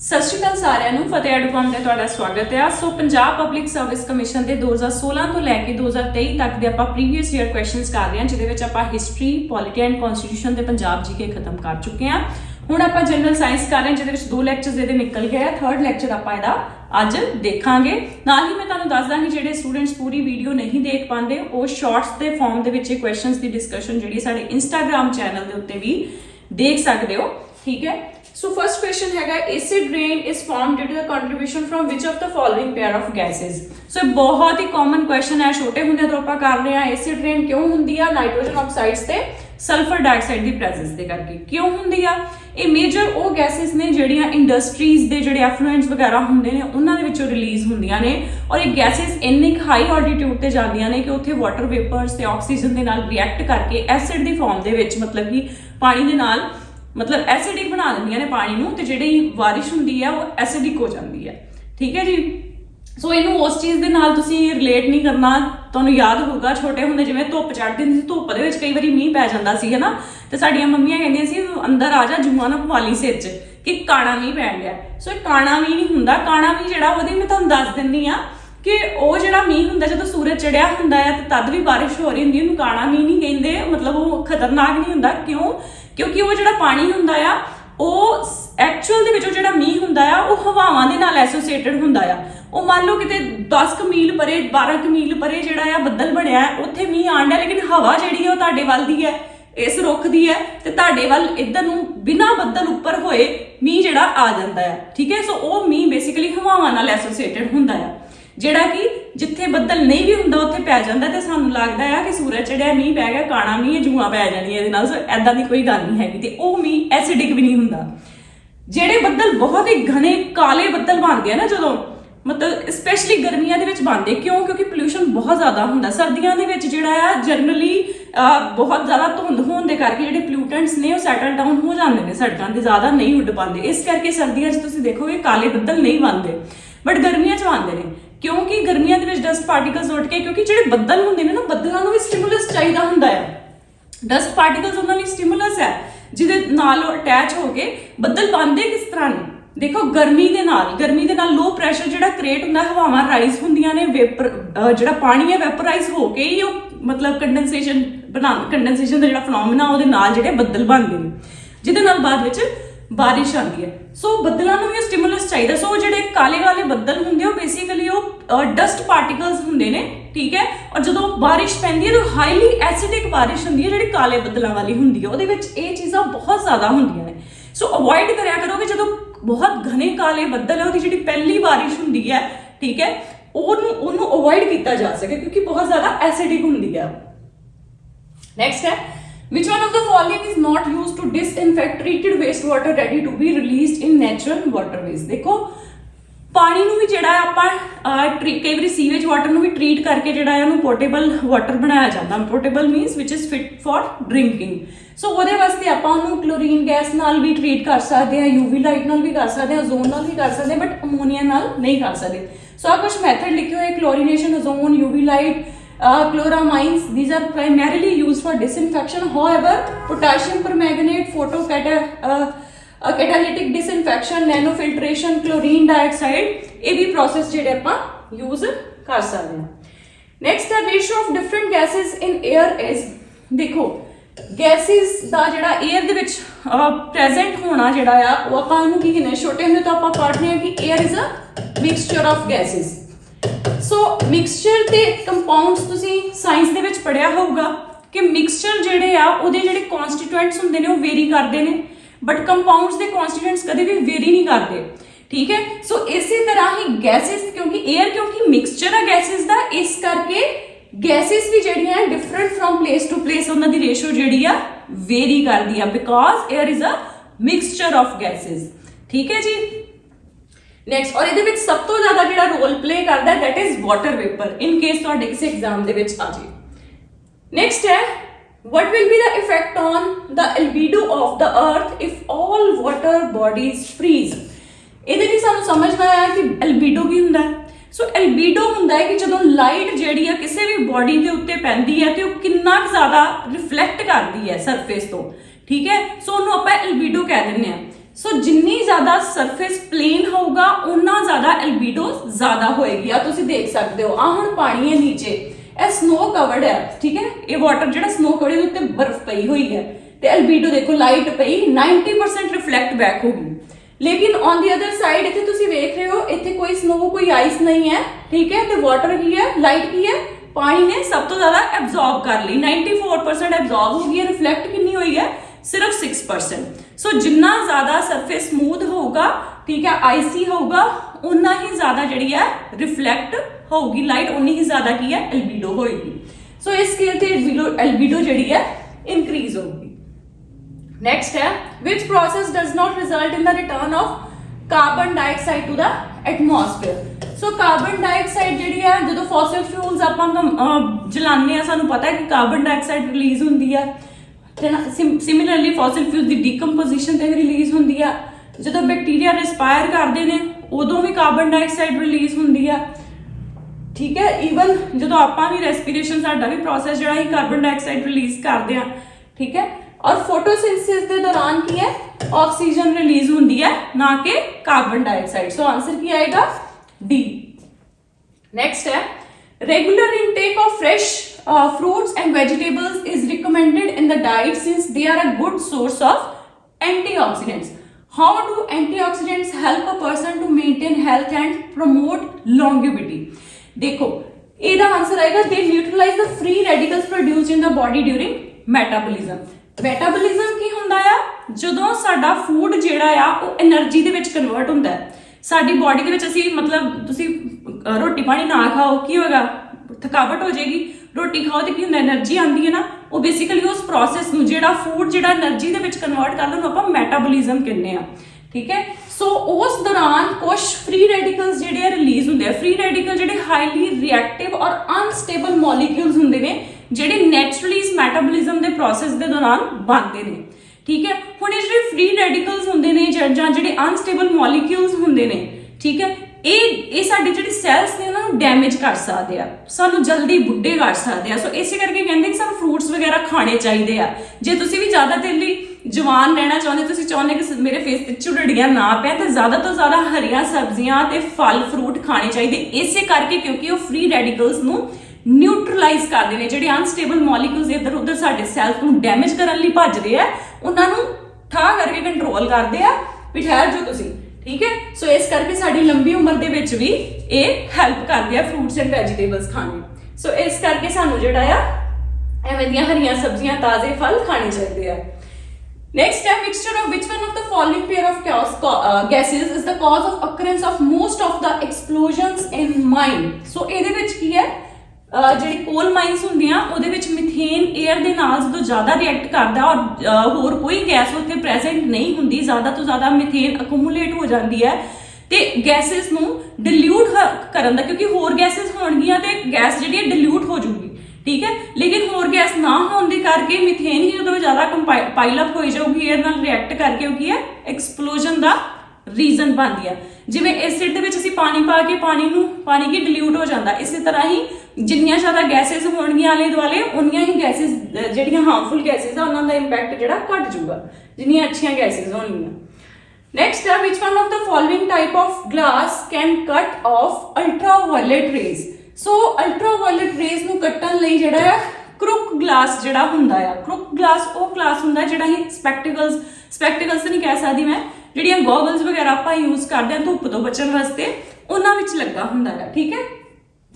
ਸਤਿ ਸ਼੍ਰੀ ਅਕਾਲ ਸਾਰਿਆਂ ਨੂੰ, ਫਤਿਹ ਐਡਕੌਮ ਤੇ ਤੁਹਾਡਾ ਸਵਾਗਤ ਹੈ। So Punjab public service commission ਦੇ 2016 ਤੋਂ ਲੈ ਕੇ 2023 ਤੱਕ ਦੇ ਆਪਾਂ ਪ੍ਰੀਵੀਅਸ ਈਅਰ ਕੁਐਸਚਨਸ ਕਰ ਰਹੇ ਹਾਂ, ਜਿਹਦੇ ਵਿੱਚ ਆਪਾਂ ਹਿਸਟਰੀ ਪੋਲਿਟੀ ਐਂਡ ਕਨਸਟੀਟਿਊਸ਼ਨ ਦੇ ਪੰਜਾਬ ਜੀਕੇ ਖਤਮ ਕਰ ਚੁੱਕੇ ਹਾਂ। ਹੁਣ ਆਪਾਂ ਜਨਰਲ ਸਾਇੰਸ ਕਰ ਰਹੇ ਹਾਂ, ਜਿਹਦੇ ਵਿੱਚ ਦੋ ਲੈਕਚਰਸ ਇਹਦੇ ਨਿਕਲ ਗਏ ਆ। ਥਰਡ ਲੈਕਚਰ ਆਪਾਂ ਇਹਦਾ ਅੱਜ ਦੇਖਾਂਗੇ। ਨਾਲ ਹੀ ਮੈਂ ਤੁਹਾਨੂੰ ਦੱਸ ਦਾਂਗੀ ਜਿਹੜੇ ਸਟੂਡੈਂਟਸ ਪੂਰੀ ਵੀਡੀਓ ਨਹੀਂ ਦੇਖ ਪਾਉਂਦੇ, ਉਹ ਸ਼ਾਰਟਸ ਦੇ ਫਾਰਮ ਦੇ ਵਿੱਚ ਇਹ ਕੁਐਸਚਨਸ ਦੀ ਡਿਸਕਸ਼ਨ ਜਿਹੜੀ ਸਾਡੇ ਇੰਸਟਾਗ੍ਰam ਚੈਨਲ ਦੇ ਉੱਤੇ ਵੀ ਦੇਖ ਸਕਦੇ ਹੋ। ਠੀਕ ਹੈ? ਸੋ ਫਰਸਟ ਕੁਐਸਚਨ ਹੈਗਾ acid rain is formed due to the contribution from which of the following pair of gases so ਇਹ ਬਹੁਤ ਹੀ ਕਾਮਨ ਕੁਐਸਚਨ ਹੈ, ਛੋਟੇ ਹੁੰਦੇ ਤੋਂ ਆਪਾਂ ਕਰ ਰਹੇ ਹਾਂ ਐਸਿਡ ਰੇਨ ਕਿਉਂ ਹੁੰਦੀ ਆ? ਨਾਈਟ੍ਰੋਜਨ ਆਕਸਾਈਡਸ ਤੇ ਸਲਫਰ ਡਾਈਆਕਸਾਈਡ ਦੀ ਪ੍ਰੈਜ਼ੈਂਸ ਦੇ ਕਰਕੇ ਕਿਉਂ ਹੁੰਦੀ ਆ? ਇਹ ਮੇਜਰ ਉਹ ਗੈਸਸ ਨੇ ਜਿਹੜੀਆਂ ਇੰਡਸਟਰੀਜ਼ ਦੇ ਜਿਹੜੇ ਐਫਲੂਐਂਟਸ ਵਗੈਰਾ ਹੁੰਦੇ ਨੇ, ਉਹਨਾਂ ਦੇ ਵਿੱਚੋਂ ਰਿਲੀਜ਼ ਹੁੰਦੀਆਂ ਨੇ। ਔਰ ਇਹ ਗੈਸਸ ਇੰਨੇ ਹਾਈ ਆਲਟੀਟਿਊਡ ਤੇ ਜਾਂਦੀਆਂ ਨੇ ਕਿ ਉੱਥੇ ਵਾਟਰ ਵੇਪਰਸ ਤੇ ਆਕਸੀਜਨ ਦੇ ਨਾਲ ਰਿਐਕਟ ਕਰਕੇ ਐਸਿਡ ਦੀ ਫਾਰਮ ਦੇ ਵਿੱਚ ਮਤਲਬ ਕਿ ਪਾਣੀ ਦੇ ਨਾਲ ਮਤਲਬ ਐਸਿਡਿਕ ਬਣਾ ਦਿੰਦੀਆਂ ਨੇ ਪਾਣੀ ਨੂੰ ਤੇ ਜਿਹੜੀ ਬਾਰਿਸ਼ ਹੁੰਦੀ ਹੈ ਉਹ ਐਸਿਡਿਕ ਹੋ ਜਾਂਦੀ ਹੈ ਠੀਕ ਹੈ ਜੀ? ਸੋ ਇਹਨੂੰ ਉਸ ਚੀਜ਼ ਦੇ ਨਾਲ ਤੁਸੀਂ ਰਿਲੇਟ ਨਹੀਂ ਕਰਨਾ। ਤੁਹਾਨੂੰ ਯਾਦ ਹੋਊਗਾ ਛੋਟੇ ਹੁੰਦੇ ਜਿਵੇਂ ਧੁੱਪ ਚੜ੍ਹਦੀ ਹੁੰਦੀ ਸੀ, ਧੁੱਪ ਦੇ ਵਿੱਚ ਕਈ ਵਾਰੀ ਮੀਂਹ ਪੈ ਜਾਂਦਾ ਸੀ, ਹਨਾ? ਤੇ ਸਾਡੀਆਂ ਮੰਮੀਆਂ ਕਹਿੰਦੀਆਂ ਸੀ ਅੰਦਰ ਆ ਜਾ, ਜੂਆਂ ਨਾ ਪਵਾਲੀ ਸਿਰ 'ਚ, ਕਿ ਕਾਣਾ ਮੀਂਹ ਪੈਣ ਗਿਆ ਸੋ ਇਹ ਕਾਣਾ ਮੀਂਹ ਨਹੀਂ ਹੁੰਦਾ। ਕਾਣਾ ਮੀਂਹ ਜਿਹੜਾ ਉਹਦੀ ਮੈਂ ਤੁਹਾਨੂੰ ਦੱਸ ਦਿੰਦੀ ਆ ਕਿ ਉਹ ਜਿਹੜਾ ਮੀਂਹ ਹੁੰਦਾ, ਜਦੋਂ ਸੂਰਜ ਚੜਿਆ ਹੁੰਦਾ ਹੈ ਤੇ ਤਦ ਵੀ ਬਾਰਿਸ਼ ਹੋ ਰਹੀ ਹੁੰਦੀ ਉਹਨੂੰ ਕਾਣਾ ਮੀਂਹ ਨਹੀਂ ਕਹਿੰਦੇ। ਮਤਲਬ ਉਹ ਖਤਰਨਾਕ ਨਹੀਂ ਹੁੰਦਾ। ਕਿਉਂ? ਕਿਉਂਕਿ ਉਹ ਜਿਹੜਾ ਪਾਣੀ ਹੁੰਦਾ ਆ, ਉਹ ਐਕਚੁਅਲ ਦੇ ਵਿੱਚ ਉਹ ਜਿਹੜਾ ਮੀਂਹ ਹੁੰਦਾ ਆ, ਉਹ ਹਵਾਵਾਂ ਦੇ ਨਾਲ ਐਸੋਸੀਏਟਡ ਹੁੰਦਾ ਆ। ਉਹ ਮੰਨ ਲਓ ਕਿਤੇ 10 ਕੁ ਮੀਲ ਪਰੇ 12 ਕੁ ਮੀਲ ਪਰੇ ਜਿਹੜਾ ਆ ਬੱਦਲ ਬਣਿਆ, ਉੱਥੇ ਮੀਂਹ ਆਣ ਡਿਆ, ਲੇਕਿਨ ਹਵਾ ਜਿਹੜੀ ਹੈ ਉਹ ਤੁਹਾਡੇ ਵੱਲ ਦੀ ਹੈ, ਇਸ ਰੁੱਖ ਦੀ ਹੈ, ਤੇ ਤੁਹਾਡੇ ਵੱਲ ਇੱਧਰ ਨੂੰ ਬਿਨਾਂ ਬੱਦਲ ਉੱਪਰ ਹੋਏ ਮੀਂਹ ਜਿਹੜਾ ਆ ਜਾਂਦਾ ਹੈ ਠੀਕ ਹੈ? ਸੋ ਉਹ ਮੀਂਹ ਬੇਸਿਕਲੀ ਹਵਾਵਾਂ ਨਾਲ ਐਸੋਸੀਏਟਡ ਹੁੰਦਾ ਆ। ਜਿਹੜਾ ਕਿ ਜਿੱਥੇ ਬੱਦਲ ਨਹੀਂ ਵੀ ਹੁੰਦਾ ਉੱਥੇ ਪੈ ਜਾਂਦਾ ਤੇ ਸਾਨੂੰ ਲੱਗਦਾ ਆ ਕਿ ਸੂਰਜ ਚੜਿਆ ਮੀਂਹ ਪੈ ਗਿਆ ਕਾਣਾ ਮੀਂਹ ਹੈ, ਜੂਆਂ ਪੈ ਜਾਣੀਆਂ ਇਹਦੇ ਨਾਲ ਸੋ ਐਦਾਂ ਦੀ ਕੋਈ ਗੱਲ ਨਹੀਂ ਹੈਗੀ ਤੇ ਉਹ ਮੀਂਹ ਐਸਿਡਿਕ ਵੀ ਨਹੀਂ ਹੁੰਦਾ। ਜਿਹੜੇ ਬੱਦਲ ਬਹੁਤ ਹੀ ਘਣੇ ਕਾਲੇ ਬੱਦਲ ਬਣਦੇ ਆ ਨਾ ਜਦੋਂ ਮਤਲਬ ਸਪੈਸ਼ਲੀ ਗਰਮੀਆਂ ਦੇ ਵਿੱਚ ਬਣਦੇ ਕਿਉਂ? ਕਿਉਂਕਿ ਪੋਲੂਸ਼ਨ ਬਹੁਤ ਜ਼ਿਆਦਾ ਹੁੰਦਾ। ਸਰਦੀਆਂ ਦੇ ਵਿੱਚ ਜਿਹੜਾ ਆ ਜਨਰਲੀ ਬਹੁਤ ਜ਼ਿਆਦਾ ਧੁੰਦ ਹੋਣ ਦੇ ਕਰਕੇ ਜਿਹੜੇ ਪੋਲੂਟੈਂਟਸ ਨੇ ਉਹ ਸੈਟਲ ਡਾਊਨ ਹੋ ਜਾਂਦੇ ਨੇ ਸੜਕਾਂ ਤੇ ਜ਼ਿਆਦਾ ਨਹੀਂ ਉੱਡ ਪਾਉਂਦੇ। ਇਸ ਕਰਕੇ ਸਰਦੀਆਂ 'ਚ ਤੁਸੀਂ ਦੇਖੋਗੇ ਕਾਲੇ ਬੱਦਲ ਨਹੀਂ ਬਣਦੇ। ਬਟ ਗਰਮੀਆਂ 'ਚ ਬਣਦੇ ਨੇ। ਕਿਉਂਕਿ ਗਰਮੀਆਂ ਦੇ ਵਿੱਚ ਡਸਟ ਪਾਰਟੀਕਲਸ ਉੱਡ ਕੇ, ਕਿਉਂਕਿ ਜਿਹੜੇ ਬੱਦਲ ਹੁੰਦੇ ਨੇ ਨਾ, ਬੱਦਲਾਂ ਨੂੰ ਵੀ ਸਟਿਮੂਲਸ ਚਾਹੀਦਾ ਹੁੰਦਾ ਹੈ। ਡਸਟ ਪਾਰਟੀਕਲਸ ਉਹਨਾਂ ਲਈ ਸਟਿਮੂਲਸ ਹੈ, ਜਿਹਦੇ ਨਾਲ ਉਹ ਅਟੈਚ ਹੋ ਕੇ ਬੱਦਲ ਬਣਦੇ ਕਿਸ ਤਰ੍ਹਾਂ ਨੇ? ਦੇਖੋ, ਗਰਮੀ ਦੇ ਨਾਲ, ਗਰਮੀ ਦੇ ਨਾਲ ਲੋ ਪ੍ਰੈਸ਼ਰ ਜਿਹੜਾ ਕ੍ਰੀਏਟ ਹੁੰਦਾ, ਹਵਾਵਾਂ ਰਾਈਜ਼ ਹੁੰਦੀਆਂ ਨੇ ਵੇਪਰ ਜਿਹੜਾ ਪਾਣੀ ਹੈ ਵੈਪਰਾਈਜ਼ ਹੋ ਕੇ ਹੀ ਉਹ ਮਤਲਬ ਕੰਡੈਂਸੇਸ਼ਨ ਬਣਾ ਕੰਡੈਂਸੇਸ਼ਨ ਦਾ ਜਿਹੜਾ ਫੀਨੋਮੀਨਾ ਉਹਦੇ ਨਾਲ ਜਿਹੜੇ ਬੱਦਲ ਬਣਦੇ ਨੇ। ਜਿਹਦੇ ਨਾਲ ਬਾਅਦ ਵਿੱਚ ਬਾਰਿਸ਼ ਆਉਂਦੀ ਹੈ। ਸੋ ਬੱਦਲਾਂ ਨੂੰ ਵੀ ਸਟਿਮੂਲਸ ਚਾਹੀਦਾ। ਸੋ ਜਿਹੜੇ ਕਾਲੇ ਕਾਲੇ ਬੱਦਲ ਹੁੰਦੇ ਆ, ਉਹ ਬੇਸਿਕਲੀ ਉਹ ਡਸਟ ਪਾਰਟੀਕਲਸ ਹੁੰਦੇ ਨੇ ਠੀਕ ਹੈ? ਔਰ ਜਦੋਂ ਬਾਰਿਸ਼ ਪੈਂਦੀ ਹੈ ਤਾਂ ਹਾਈਲੀ ਐਸਿਡਿਕ ਬਾਰਿਸ਼ ਹੁੰਦੀ ਹੈ ਜਿਹੜੀ ਕਾਲੇ ਬੱਦਲਾਂ ਵਾਲੀ ਹੁੰਦੀ ਹੈ। ਉਹਦੇ ਵਿੱਚ ਇਹ ਚੀਜ਼ਾਂ ਬਹੁਤ ਜ਼ਿਆਦਾ ਹੁੰਦੀਆਂ ਨੇ। ਸੋ ਅਵੋਇਡ ਕਰਿਆ ਕਰੋ ਕਿ ਜਦੋਂ ਬਹੁਤ ਘਨੇ ਕਾਲੇ ਬੱਦਲ ਹੈ ਉਹਦੀ ਜਿਹੜੀ ਪਹਿਲੀ ਬਾਰਿਸ਼ ਹੁੰਦੀ ਹੈ ਠੀਕ ਹੈ? ਉਹਨੂੰ ਉਹਨੂੰ ਅਵੋਇਡ ਕੀਤਾ ਜਾ ਸਕੇ ਕਿਉਂਕਿ ਬਹੁਤ ਜ਼ਿਆਦਾ ਐਸਿਡਿਕ ਹੁੰਦੀ ਹੈ। ਨੈਕਸਟ ਹੈ which one of the following is not used to disinfect treated wastewater ready to be released in natural waterways? ਦੇਖੋ ਪਾਣੀ ਨੂੰ ਵੀ ਜਿਹੜਾ ਆਪਾਂ ਅਹ, ਕਈ ਵਾਰੀ ਸੀਵੇਜ ਵਾਟਰ ਨੂੰ ਵੀ ਟ੍ਰੀਟ ਕਰਕੇ ਜਿਹੜਾ ਹੈ ਉਹਨੂੰ ਪੋਰਟੇਬਲ ਵਾਟਰ ਬਣਾਇਆ ਜਾਂਦਾ portable means which is fit for drinking so ਉਹਦੇ ਵਾਸਤੇ ਆਪਾਂ ਉਹਨੂੰ ਕਲੋਰੀਨ ਗੈਸ ਨਾਲ ਵੀ ਟ੍ਰੀਟ ਕਰ ਸਕਦੇ ਹਾਂ ਯੂਵੀ ਲਾਈਟ ਨਾਲ ਵੀ ਕਰ ਸਕਦੇ ਹਾਂ ਓਜ਼ੋਨ ਨਾਲ ਵੀ ਕਰ ਸਕਦੇ ਬਟ ਅਮੋਨੀਆ ਨਾਲ ਨਹੀਂ ਕਰ ਸਕਦੇ ਸੋ ਆ ਕੁਝ ਮੈਥਡ ਲਿਖੇ ਹੋਏ chlorination ozone UV light uh, chloramines these are primarily used for disinfection however potassium permanganate photocata uh, uh, catalytic disinfection nanofiltration chlorine dioxide ਇਹ ਵੀ process ਜਿਹੜੇ ਆਪਾਂ use ਕਰ ਸਕਦੇ ਹਾਂ next ਹੈ ratio of different gases in air is ਦੇਖੋ gases ਦਾ ਜਿਹੜਾ 에ਅਰ ਦੇ ਵਿੱਚ ਪ੍ਰੈਜ਼ੈਂਟ ਹੋਣਾ ਜਿਹੜਾ ਆ ਉਹ ਆਪਾਂ ਉਹਨੂੰ ਕੀ ਕਹਿੰਦੇ ਆ ਛੋਟੇ ਹੁੰਦੇ ਤਾਂ ਆਪਾਂ ਪੜ੍ਹਦੇ ਹਾਂ ਕਿ air is a mixture of gases so mixture ਤੇ ਕੰਪਾਊਂਡਸ ਤੁਸੀਂ ਸਾਇੰਸ ਦੇ ਵਿੱਚ ਪੜਿਆ ਹੋਊਗਾ ਕਿ ਮਿਕਸਚਰ ਜਿਹੜੇ ਆ, ਉਹਦੇ ਜਿਹੜੇ ਕਨਸਟੀਟੂਐਂਟਸ ਹੁੰਦੇ ਨੇ, ਉਹ ਵੇਰੀ ਕਰਦੇ ਨੇ। ਬਟ ਕੰਪਾਊਂਡਸ ਦੇ ਕਨਸਟੀਟੂਐਂਟਸ ਕਦੇ ਵੀ ਵੇਰੀ ਨਹੀਂ ਕਰਦੇ। ਠੀਕ ਹੈ? ਸੋ ਇਸੇ ਤਰ੍ਹਾਂ ਹੀ ਗੈਸਿਸ ਕਿਉਂਕਿ 에ਅਰ ਕਿਉਂਕਿ ਮਿਕਸਚਰ ਆ ਗੈਸਿਸ ਦਾ, ਇਸ ਕਰਕੇ ਗੈਸਿਸ ਵੀ ਜਿਹੜੀਆਂ ਆ different from place to place ਉਹਨਾਂ ਦੀ ਰੇਸ਼ੋ ਜਿਹੜੀ ਆ ਵੇਰੀ ਕਰਦੀ ਆ। Because air is a mixture of gases ਠੀਕ ਹੈ ਜੀ? ਨੈਕਸਟ ਔਰ ਇਹਦੇ ਵਿੱਚ ਸਭ ਤੋਂ ਜ਼ਿਆਦਾ ਜਿਹੜਾ ਰੋਲ ਪਲੇ ਕਰਦਾ that is water vapour in case ਤੁਹਾਡੇ ਕਿਸੇ ਐਗਜ਼ਾਮ ਦੇ ਵਿੱਚ ਆ ਜੇ। ਨੈਕਸਟ ਹੈ, what will be the effect on the albedo of the earth if all water bodies freeze? ਇਹਦੇ ਲਈ ਸਾਨੂੰ ਸਮਝਣਾ ਆਇਆ ਕਿ ਐਲਬੀਡੋ ਕੀ ਹੁੰਦਾ ਸੋ ਐਲਬੀਡੋ ਹੁੰਦਾ ਹੈ ਕਿ ਜਦੋਂ ਲਾਈਟ ਜਿਹੜੀ ਆ ਕਿਸੇ ਵੀ ਬਾਡੀ ਦੇ ਉੱਤੇ ਪੈਂਦੀ ਹੈ ਤੇ ਉਹ ਕਿੰਨਾ ਕੁ ਜ਼ਿਆਦਾ ਰਿਫਲੈਕਟ ਕਰਦੀ ਹੈ ਸਰਫੇਸ ਤੋਂ। ਠੀਕ ਹੈ? ਸੋ ਉਹਨੂੰ ਆਪਾਂ ਐਲਬੀਡੋ ਕਹਿ ਦਿੰਦੇ ਆ ਸੋ ਜਿੰਨੀ ਜ਼ਿਆਦਾ ਸਰਫੇਸ ਪਲੇਨ ਹੋਊਗਾ ਉਨਾ ਜ਼ਿਆਦਾ ਐਲਬੀਡੋ ਜ਼ਿਆਦਾ ਹੋਏਗੀ ਆ ਤੁਸੀਂ ਦੇਖ ਸਕਦੇ ਹੋ ਆ ਹੁਣ ਪਾਣੀ ਹੈ ਨੀਚੇ ਇਹ ਸਨੋ ਕਵਰਡ ਹੈ ਠੀਕ ਹੈ ਇਹ ਵਾਟਰ ਜਿਹੜਾ ਸਨੋ ਕਵਰਡ ਹੈ ਉੱਤੇ ਬਰਫ਼ ਪਈ ਹੋਈ ਹੈ ਤੇ ਐਲਬੀਡੋ ਦੇਖੋ ਲਾਈਟ ਪਈ 90% ਰਿਫਲੈਕਟ ਬੈਕ ਹੋ ਗਈ ਲੇਕਿਨ ਔਨ ਦੀ ਅਦਰ ਸਾਈਡ ਇੱਥੇ ਤੁਸੀਂ ਵੇਖ ਰਹੇ ਹੋ ਇੱਥੇ ਕੋਈ ਸਨੋ ਕੋਈ ਆਈਸ ਨਹੀਂ ਹੈ ਠੀਕ ਹੈ ਤੇ ਵਾਟਰ ਕੀ ਹੈ ਲਾਈਟ ਕੀ ਹੈ ਪਾਣੀ ਨੇ ਸਭ ਤੋਂ ਜ਼ਿਆਦਾ ਐਬਜ਼ੌਰਬ ਕਰ ਲਈ 94% ਐਬਜ਼ੌਰਬ ਹੋ ਗਈ ਹੈ ਰਿਫਲੈਕਟ ਕਿੰਨੀ ਹੋਈ ਹੈ ਸਿਰਫ 6% ਸੋ ਜਿੰਨਾ ਜ਼ਿਆਦਾ ਸਰਫੇਸ ਸਮੂਥ ਹੋਊਗਾ ਠੀਕ ਹੈ ਆਈਸੀ ਹੋਊਗਾ ਉਨਾ ਹੀ ਜ਼ਿਆਦਾ ਜਿਹੜੀ ਹੈ ਰਿਫਲੈਕਟ ਹੋਊਗੀ ਲਾਈਟ ਉਨੀ ਹੀ ਜ਼ਿਆਦਾ ਕੀ ਹੈ ਐਲਬੀਡੋ ਹੋਏਗੀ ਸੋ ਇਸ ਸਕੇਲ ਤੇ ਐਲਬੀਡੋ ਜਿਹੜੀ ਹੈ ਇਨਕਰੀਜ਼ ਹੋਊਗੀ ਨੈਕਸਟ ਹੈ which process does not result in the return of carbon dioxide to the atmosphere? So carbon dioxide ਜਿਹੜੀ ਹੈ ਜਦੋਂ ਫੋਸਿਲ ਫਿਊਲਸ ਆਪਾਂ ਕਮ- ਅਹ ਜਲਾਉਂਦੇ ਆ ਸਾਨੂੰ ਪਤਾ ਹੈ ਕਿ ਕਾਰਬਨ ਡਾਈਆਕਸਾਈਡ ਰਿਲੀਜ਼ ਹੁੰਦੀ ਹੈ ਤੇ ਸਿਮਿਲਰਲੀ ਫੋਸਿਲ ਫਿਊਲ ਦੀ ਡੀਕੰਪੋਜੀਸ਼ਨ ਤੇ ਰਿਲੀਜ਼ ਹੁੰਦੀ ਆ। ਜਦੋਂ ਬੈਕਟੀਰੀਆ ਰਿਸਪਾਇਰ ਕਰਦੇ ਨੇ, ਉਦੋਂ ਵੀ ਕਾਰਬਨ ਡਾਈਆਕਸਾਈਡ ਰਿਲੀਜ਼ ਹੁੰਦੀ ਆ। ਠੀਕ ਹੈ? ਈਵਨ ਜਦੋਂ ਆਪਾਂ ਵੀ ਰੈਸਪੀਰੇਸ਼ਨ ਸਾਡਾ ਵੀ ਪ੍ਰੋਸੈਸ ਜਿਹੜਾ ਹੀ ਕਾਰਬਨ ਡਾਈਆਕਸਾਈਡ ਰਿਲੀਜ਼ ਕਰਦੇ ਆ। ਠੀਕ ਹੈ? ਔਰ ਫੋਟੋਸਿੰਥੇਸਿਸ ਦੇ ਦੌਰਾਨ ਕੀ ਹੈ? ਆਕਸੀਜਨ ਰਿਲੀਜ਼ ਹੁੰਦੀ ਹੈ, ਨਾ ਕਿ ਕਾਰਬਨ ਡਾਈਆਕਸਾਈਡ ਸੋ ਆਨਸਰ ਕੀ ਆਏਗਾ? ਡੀ ਨੈਕਸਟ ਹੈ। Regular intake of fresh uh, fruits and vegetables is recommended in the diet since they are a good source of antioxidants. How do antioxidants help a person to maintain health and promote longevity? देखो ਇਹਦਾ answer ਆਏਗਾ they neutralize the free radicals produced in the body during metabolism metabolism ਕੀ ਹੁੰਦਾ ਆ ਜਦੋਂ ਸਾਡਾ food ਜਿਹੜਾ ਆ ਉਹ એનર્ਜੀ ਦੇ ਵਿੱਚ ਕਨਵਰਟ ਹੁੰਦਾ ਹੈ ਸਾਡੀ ਬਾਡੀ ਦੇ ਵਿੱਚ ਅਸੀਂ ਮਤਲਬ ਤੁਸੀਂ ਰੋਟੀ ਪਾਣੀ ਨਾ ਖਾਓ ਕੀ ਹੋਏਗਾ ਥਕਾਵਟ ਹੋ ਜਾਏਗੀ ਰੋਟੀ ਖਾਓ ਤੇ ਕੀ ਹੁੰਦਾ એનર્ਜੀ ਆਉਂਦੀ ਹੈ ਨਾ, ਉਹ ਬੇਸਿਕਲੀ ਉਸ ਪ੍ਰੋਸੈਸ ਨੂੰ, ਜਿਹੜਾ ਫੂਡ ਜਿਹੜਾ એનર્ਜੀ ਦੇ ਵਿੱਚ ਕਨਵਰਟ ਕਰਦਾ, ਉਹਨੂੰ ਆਪਾਂ ਮੈਟਾਬੋਲਿਜ਼ਮ ਕਹਿੰਦੇ ਆ ਠੀਕ ਹੈ? ਸੋ ਉਸ ਦੌਰਾਨ ਕੁਝ ਫ੍ਰੀ ਰੈਡੀਕਲਸ ਜਿਹੜੇ ਆ ਰਿਲੀਜ਼ ਹੁੰਦੇ ਆ ਫ੍ਰੀ ਰੈਡੀਕਲ ਜਿਹੜੇ ਹਾਈਲੀ ਰਿਐਕਟਿਵ ਔਰ ਅਨਸਟੇਬਲ ਮੋਲੀਕਿਊਲਸ ਹੁੰਦੇ ਨੇ, ਜਿਹੜੇ ਨੇਚਰਲੀ ਇਸ ਮੈਟਾਬੋਲਿਜ਼ਮ ਦੇ ਪ੍ਰੋਸੈਸ ਦੇ ਦੌਰਾਨ ਬਣਦੇ ਨੇ। ਠੀਕ ਹੈ? ਹੁਣ ਇਹ ਜਿਹੜੇ ਫ੍ਰੀ ਰੈਡੀਕਲਸ ਹੁੰਦੇ ਨੇ ਜਾਂ ਜਿਹੜੇ ਅਨਸਟੇਬਲ ਮੋਲੀਕਿਊਲਸ ਹੁੰਦੇ ਨੇ, ਠੀਕ ਹੈ? ਇਹ ਇਹ ਸਾਡੇ ਜਿਹੜੇ ਸੈਲਸ ਨੇ ਉਹਨਾਂ ਨੂੰ ਡੈਮੇਜ ਕਰ ਸਕਦੇ ਆ। ਸਾਨੂੰ ਜਲਦੀ ਬੁੱਢੇ ਕਰ ਸਕਦੇ ਆ। ਸੋ ਇਸੇ ਕਰਕੇ ਕਹਿੰਦੇ ਕਿ ਸਾਨੂੰ ਫਰੂਟਸ ਵਗੈਰਾ ਖਾਣੇ ਚਾਹੀਦੇ ਆ। ਜੇ ਤੁਸੀਂ ਵੀ ਜ਼ਿਆਦਾ ਦੇਰ ਲਈ ਜਵਾਨ ਰਹਿਣਾ ਚਾਹੁੰਦੇ, ਤੁਸੀਂ ਚਾਹੁੰਦੇ ਕਿ ਮੇਰੇ ਫੇਸ ਤੇ ਝੁਰੜੀਆਂ ਨਾ ਪੈਣ, ਤਾਂ ਜ਼ਿਆਦਾ ਤੋਂ ਜ਼ਿਆਦਾ ਹਰੀਆਂ ਸਬਜ਼ੀਆਂ ਤੇ ਫਲ ਫਰੂਟ ਖਾਣੇ ਚਾਹੀਦੇ। ਇਸੇ ਕਰਕੇ ਕਿਉਂਕਿ ਉਹ ਫ੍ਰੀ ਰੈਡੀਕਲਸ ਨੂੰ ਨਿਊਟਰਲਾਈਜ਼ ਕਰਦੇ ਨੇ। ਜਿਹੜੇ ਅਨਸਟੇਬਲ ਮੋਲੀਕਿਊਲਸ ਇੱਧਰ ਉੱਧਰ ਸਾਡੇ ਸੈਲਸ ਨੂੰ ਡੈਮੇਜ ਕਰਨ ਲਈ ਭੱਜਦੇ ਆ, ਉਹਨਾਂ ਨੂੰ ਠਾਹ ਕਰਕੇ ਕੰਟਰੋਲ ਕਰਦੇ ਆ। ਵੀ ਠਹਿਰ ਜਾਓ ਤੁਸੀਂ ਠੀਕ ਹੈ ਸੋ ਇਸ ਕਰਕੇ ਸਾਡੀ ਲੰਬੀ ਉਮਰ ਦੇ ਵਿੱਚ ਵੀ ਇਹ ਹੈਲਪ ਕਰਦੇ ਆ ਫਰੂਟਸ ਐਂਡ ਵੈਜੀਟੇਬਲਸ ਖਾਣੇ ਸੋ ਇਸ ਕਰਕੇ ਸਾਨੂੰ ਜਿਹੜਾ ਆ ਐਵੇਂ ਦੀਆਂ ਹਰੀਆਂ ਸਬਜ਼ੀਆਂ ਤਾਜ਼ੇ ਫਲ ਖਾਣੇ ਚਾਹੀਦੇ ਆ Next ਹੈ mixture of which one of the following pair of chaos, uh, gases is the cause of occurrence of most of the explosions in mine. So ਇਹਦੇ ਵਿੱਚ ਕੀ ਹੈ ਅਹ ਜਿਹੜੀ ਕੋਲ ਮਾਈਨਸ ਹੁੰਦੀਆਂ, ਉਹਦੇ ਵਿੱਚ ਮਿਥੇਨ 에ਅਰ ਦੇ ਨਾਲ ਜਦੋਂ ਜ਼ਿਆਦਾ ਰਿਐਕਟ ਕਰਦਾ ਔਰ ਹੋਰ ਕੋਈ ਗੈਸ ਉੱਥੇ ਪ੍ਰੈਜ਼ੈਂਟ ਨਹੀਂ ਹੁੰਦੀ, ਜ਼ਿਆਦਾ ਤੋਂ ਜ਼ਿਆਦਾ ਮਿਥੇਨ ਅਕੂਮੂਲੇਟ ਹੋ ਜਾਂਦੀ ਹੈ ਤੇ ਗੈਸਸ ਨੂੰ ਡਿਲੂਟ ਕਰਨ ਦਾ, ਕਿਉਂਕਿ ਹੋਰ ਗੈਸਸ ਹੋਣਗੀਆਂ ਤੇ ਗੈਸ ਜਿਹੜੀ ਹੈ ਡਿਲੂਟ ਹੋ ਜੂਗੀ, ਠੀਕ ਹੈ? ਲੇਕਿਨ ਹੋਰ ਗੈਸ ਨਾ ਹੋਣ ਦੇ ਕਰਕੇ ਮਿਥੇਨ ਹੀ ਜਦੋਂ ਜ਼ਿਆਦਾ ਪਾਈਲ ਅਪ ਹੋਈ ਜਾਊਗੀ 에ਅਰ ਨਾਲ ਰਿਐਕਟ ਕਰਕੇ ਉਹ ਕੀ ਹੈ ਐਕਸਪਲੋਜਨ ਦਾ ਰੀਜ਼ਨ ਬਣਦੀ ਹੈ। ਜਿਵੇਂ ਐਸਿਡ ਦੇ ਵਿੱਚ ਅਸੀਂ ਪਾਣੀ ਪਾ ਕੇ ਪਾਣੀ ਨੂੰ, ਪਾਣੀ ਕੀ ਡਿਲੂਟ ਹੋ ਜਾਂਦਾ, ਇਸੇ ਤਰ੍ਹਾਂ ਹੀ ਜਿੰਨੀਆਂ ਜ਼ਿਆਦਾ ਗੈਸਸ ਹੋਣਗੀਆਂ ਆਲੇ ਦੁਆਲੇ ਉਨੀਆਂ ਹੀ ਗੈਸਸ ਜਿਹੜੀਆਂ ਹਾਰਮਫੁਲ ਗੈਸਸ ਆ ਉਹਨਾਂ ਦਾ ਇੰਪੈਕਟ ਜਿਹੜਾ ਘਟ ਜਾਊਗਾ ਜਿੰਨੀਆਂ ਅੱਛੀਆਂ ਗੈਸਸ ਹੋਣਗੀਆਂ Next, uh, which one of the following type of glass can cut off ultraviolet rays? So, ultraviolet rays ਨੂੰ ਕੱਟਣ ਲਈ ਜਿਹੜਾ ਹੈ ਕ੍ਰੁਕ ਗਲਾਸ ਜਿਹੜਾ ਹੁੰਦਾ ਆ ਕ੍ਰੁਕ ਗਲਾਸ ਉਹ ਗਲਾਸ ਹੁੰਦਾ ਜਿਹੜਾ ਹੀ ਸਪੈਕਟੀਕਲਸ ਸਪੈਕਟੀਕਲਸ ਨਹੀਂ ਕਹਿ ਸਕਦੀ ਮੈਂ ਜਿਹੜੀਆਂ ਗੋਗਲਸ ਵਗੈਰਾ ਆਪਾਂ ਯੂਜ਼ ਕਰਦੇ ਹਾਂ ਧੁੱਪ ਤੋਂ ਬਚਣ ਵਾਸਤੇ ਉਹਨਾਂ ਵਿੱਚ ਲੱਗਾ ਹੁੰਦਾ ਹੈ ਠੀਕ ਹੈ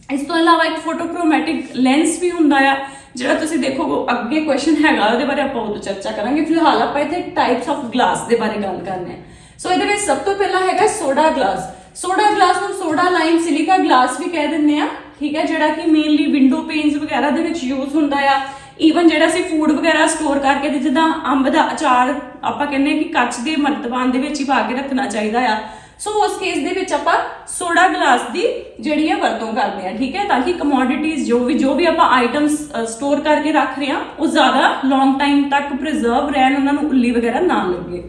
ਇਸ ਤੋਂ ਇਲਾਵਾ ਇੱਕ ਫੋਟੋਕ੍ਰੋਮੈਟਿਕ ਲੈਂਸ ਵੀ ਹੁੰਦਾ ਆ, ਜਿਹੜਾ ਤੁਸੀਂ ਦੇਖੋਗੇ ਅੱਗੇ ਕੁਐਸਚਨ ਹੈਗਾ, ਉਹਦੇ ਬਾਰੇ ਆਪਾਂ ਉਦੋਂ ਚਰਚਾ ਕਰਾਂਗੇ। ਫਿਲਹਾਲ ਆਪਾਂ ਇੱਥੇ ਟਾਈਪਸ ਆਫ ਗਲਾਸ ਦੇ ਬਾਰੇ ਗੱਲ ਕਰਨੇ ਆ। ਸੋ ਇਹਦੇ ਵਿੱਚ ਸਭ ਤੋਂ ਪਹਿਲਾਂ ਹੈਗਾ ਸੋਡਾ ਗਲਾਸ ਸੋਡਾ ਗਲਾਸ ਨੂੰ ਸੋਡਾ ਲਾਈਮ ਸਿਲਿਕਾ ਗਲਾਸ ਵੀ ਕਹਿ ਦਿੰਦੇ ਆ, ਠੀਕ ਹੈ, ਜਿਹੜਾ ਕਿ ਮੇਨਲੀ ਵਿੰਡੋ ਪੇਨਸ ਵਗੈਰਾ ਦੇ ਵਿੱਚ ਯੂਜ਼ ਹੁੰਦਾ ਆ। ਈਵਨ ਜਿਹੜਾ ਅਸੀਂ ਫੂਡ ਵਗੈਰਾ ਸਟੋਰ ਕਰਕੇ ਜਿੱਦਾਂ ਅੰਬ ਦਾ ਅਚਾਰ ਆਪਾਂ ਕਹਿੰਦੇ ਆ ਕਿ ਕੱਚ ਦੇ ਮਰਤਬਾਨ ਦੇ ਵਿੱਚ ਹੀ ਪਾ ਕੇ ਰੱਖਣਾ ਚਾਹੀਦਾ ਆ। ਸੋ ਉਸ ਕੇਸ ਦੇ ਵਿੱਚ ਆਪਾਂ ਸੋਡਾ ਗਲਾਸ ਦੀ ਜਿਹੜੀ ਹੈ ਵਰਤੋਂ ਕਰਦੇ ਆ, ਠੀਕ ਹੈ? ਤਾਂ ਕਿ ਕਮੋਡਿਟੀਜ਼ ਜੋ ਵੀ ਜੋ ਵੀ ਆਪਾਂ ਆਈਟਮਸ ਸਟੋਰ ਕਰਕੇ ਰੱਖ ਰਹੇ ਆ ਉਹ ਜ਼ਿਆਦਾ ਲੌਂਗ ਟਾਈਮ ਤੱਕ ਪ੍ਰੀਜ਼ਰਵ ਰਹਿਣ ਉਹਨਾਂ ਨੂੰ ਉੱਲੀ ਵਗੈਰਾ ਨਾ ਲੱਗੇ।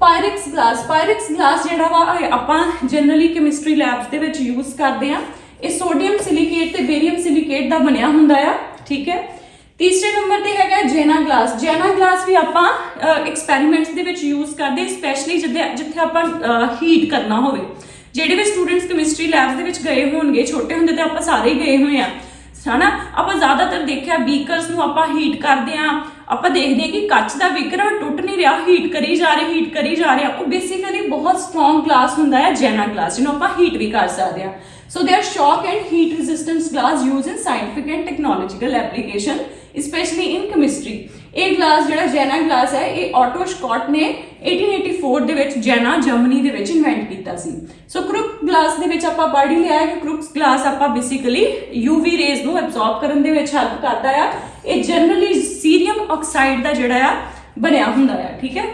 ਪਾਇਰਿਕਸ ਗਲਾਸ ਪਾਇਰਿਕਸ ਗਲਾਸ ਜਿਹੜਾ ਵਾ ਆਪਾਂ ਜਨਰਲੀ ਕੈਮਿਸਟਰੀ ਲੈਬਸ ਦੇ ਵਿੱਚ ਯੂਜ਼ ਕਰਦੇ ਆ ਇਹ ਸੋਡੀਅਮ ਸਿਲੀਕੇਟ ਤੇ ਬੇਰੀਅਮ ਸਿਲੀਕੇਟ ਦਾ ਬਣਿਆ ਹੁੰਦਾ ਆ, ਠੀਕ ਹੈ? ਤੀਸਰੇ ਨੰਬਰ ਤੇ ਹੈਗਾ ਜੈਨਾ ਗਲਾਸ। ਜੈਨਾ ਗਲਾਸ ਵੀ ਆਪਾਂ ਐਕਸਪੈਰੀਮੈਂਟਸ ਦੇ ਵਿੱਚ ਯੂਜ਼ ਕਰਦੇ ਸਪੈਸ਼ਲੀ ਜਿੱਥੇ ਜਿੱਥੇ ਆਪਾਂ ਹੀਟ ਕਰਨਾ ਹੋਵੇ। ਜਿਹੜੇ ਵੀ ਸਟੂਡੈਂਟਸ ਕੈਮਿਸਟਰੀ ਲੈਬਸ ਦੇ ਵਿੱਚ ਗਏ ਹੋਣਗੇ, ਛੋਟੇ ਹੁੰਦੇ ਤੇ ਆਪਾਂ ਸਾਰੇ ਹੀ ਗਏ ਹੋਏ ਆ। ਹਨਾ? ਆਪਾਂ ਜ਼ਿਆਦਾਤਰ ਦੇਖਿਆ ਬੀਕਰਸ ਨੂੰ ਆਪਾਂ ਹੀਟ ਕਰਦੇ ਆ। ਆਪਾਂ ਦੇਖਦੇ ਆ ਕਿ ਕੱਚ ਦਾ ਬੀਕਰ ਉਹ ਟੁੱਟ ਨਹੀਂ ਰਿਹਾ ਹੀਟ ਕਰੀ ਜਾ ਰਿਹਾ ਹੀਟ ਕਰੀ ਜਾ ਰਹੇ। ਆ ਉਹ ਬੇਸਿਕਲੀ ਬਹੁਤ ਸਟਰੋਂਗ ਗਲਾਸ ਹੁੰਦਾ ਹੈ ਜੈਨਾ ਗਲਾਸ, ਜਿਹਨੂੰ ਆਪਾਂ ਹੀਟ ਵੀ ਕਰ ਸਕਦੇ ਆ। So they are shock and heat resistance glass use in scientific and technological application especially in chemistry. ਇਹ ਗਲਾਸ ਜਿਹੜਾ ਜੈਨਾ ਗਲਾਸ ਹੈ, ਇਹ ਆਟੋ ਸਕਾਟ ਨੇ 1884 ਦੇ ਵਿੱਚ ਜੈਨਾ ਜਰਮਨੀ ਦੇ ਵਿੱਚ ਇਨਵੈਂਟ ਕੀਤਾ ਸੀ। ਸੋ ਕ੍ਰੁਕ ਗਲਾਸ ਦੇ ਵਿੱਚ ਆਪਾਂ ਪੜ੍ਹ ਹੀ ਲਿਆ ਹੈ ਕਿ ਕ੍ਰੁਕ ਗਲਾਸ ਆਪਾਂ ਬੇਸਿਕਲੀ UV ਰੇਜ਼ ਨੂੰ ਐਬਜ਼ੌਰਬ ਕਰਨ ਦੇ ਵਿੱਚ ਹੈਲਪ ਕਰਦਾ ਆ। ਇਹ ਜਨਰਲੀ ਸੀਰੀਅਮ ਆਕਸਾਈਡ ਦਾ ਜਿਹੜਾ ਆ, ਬਣਿਆ ਹੁੰਦਾ ਆ, ਠੀਕ ਹੈ?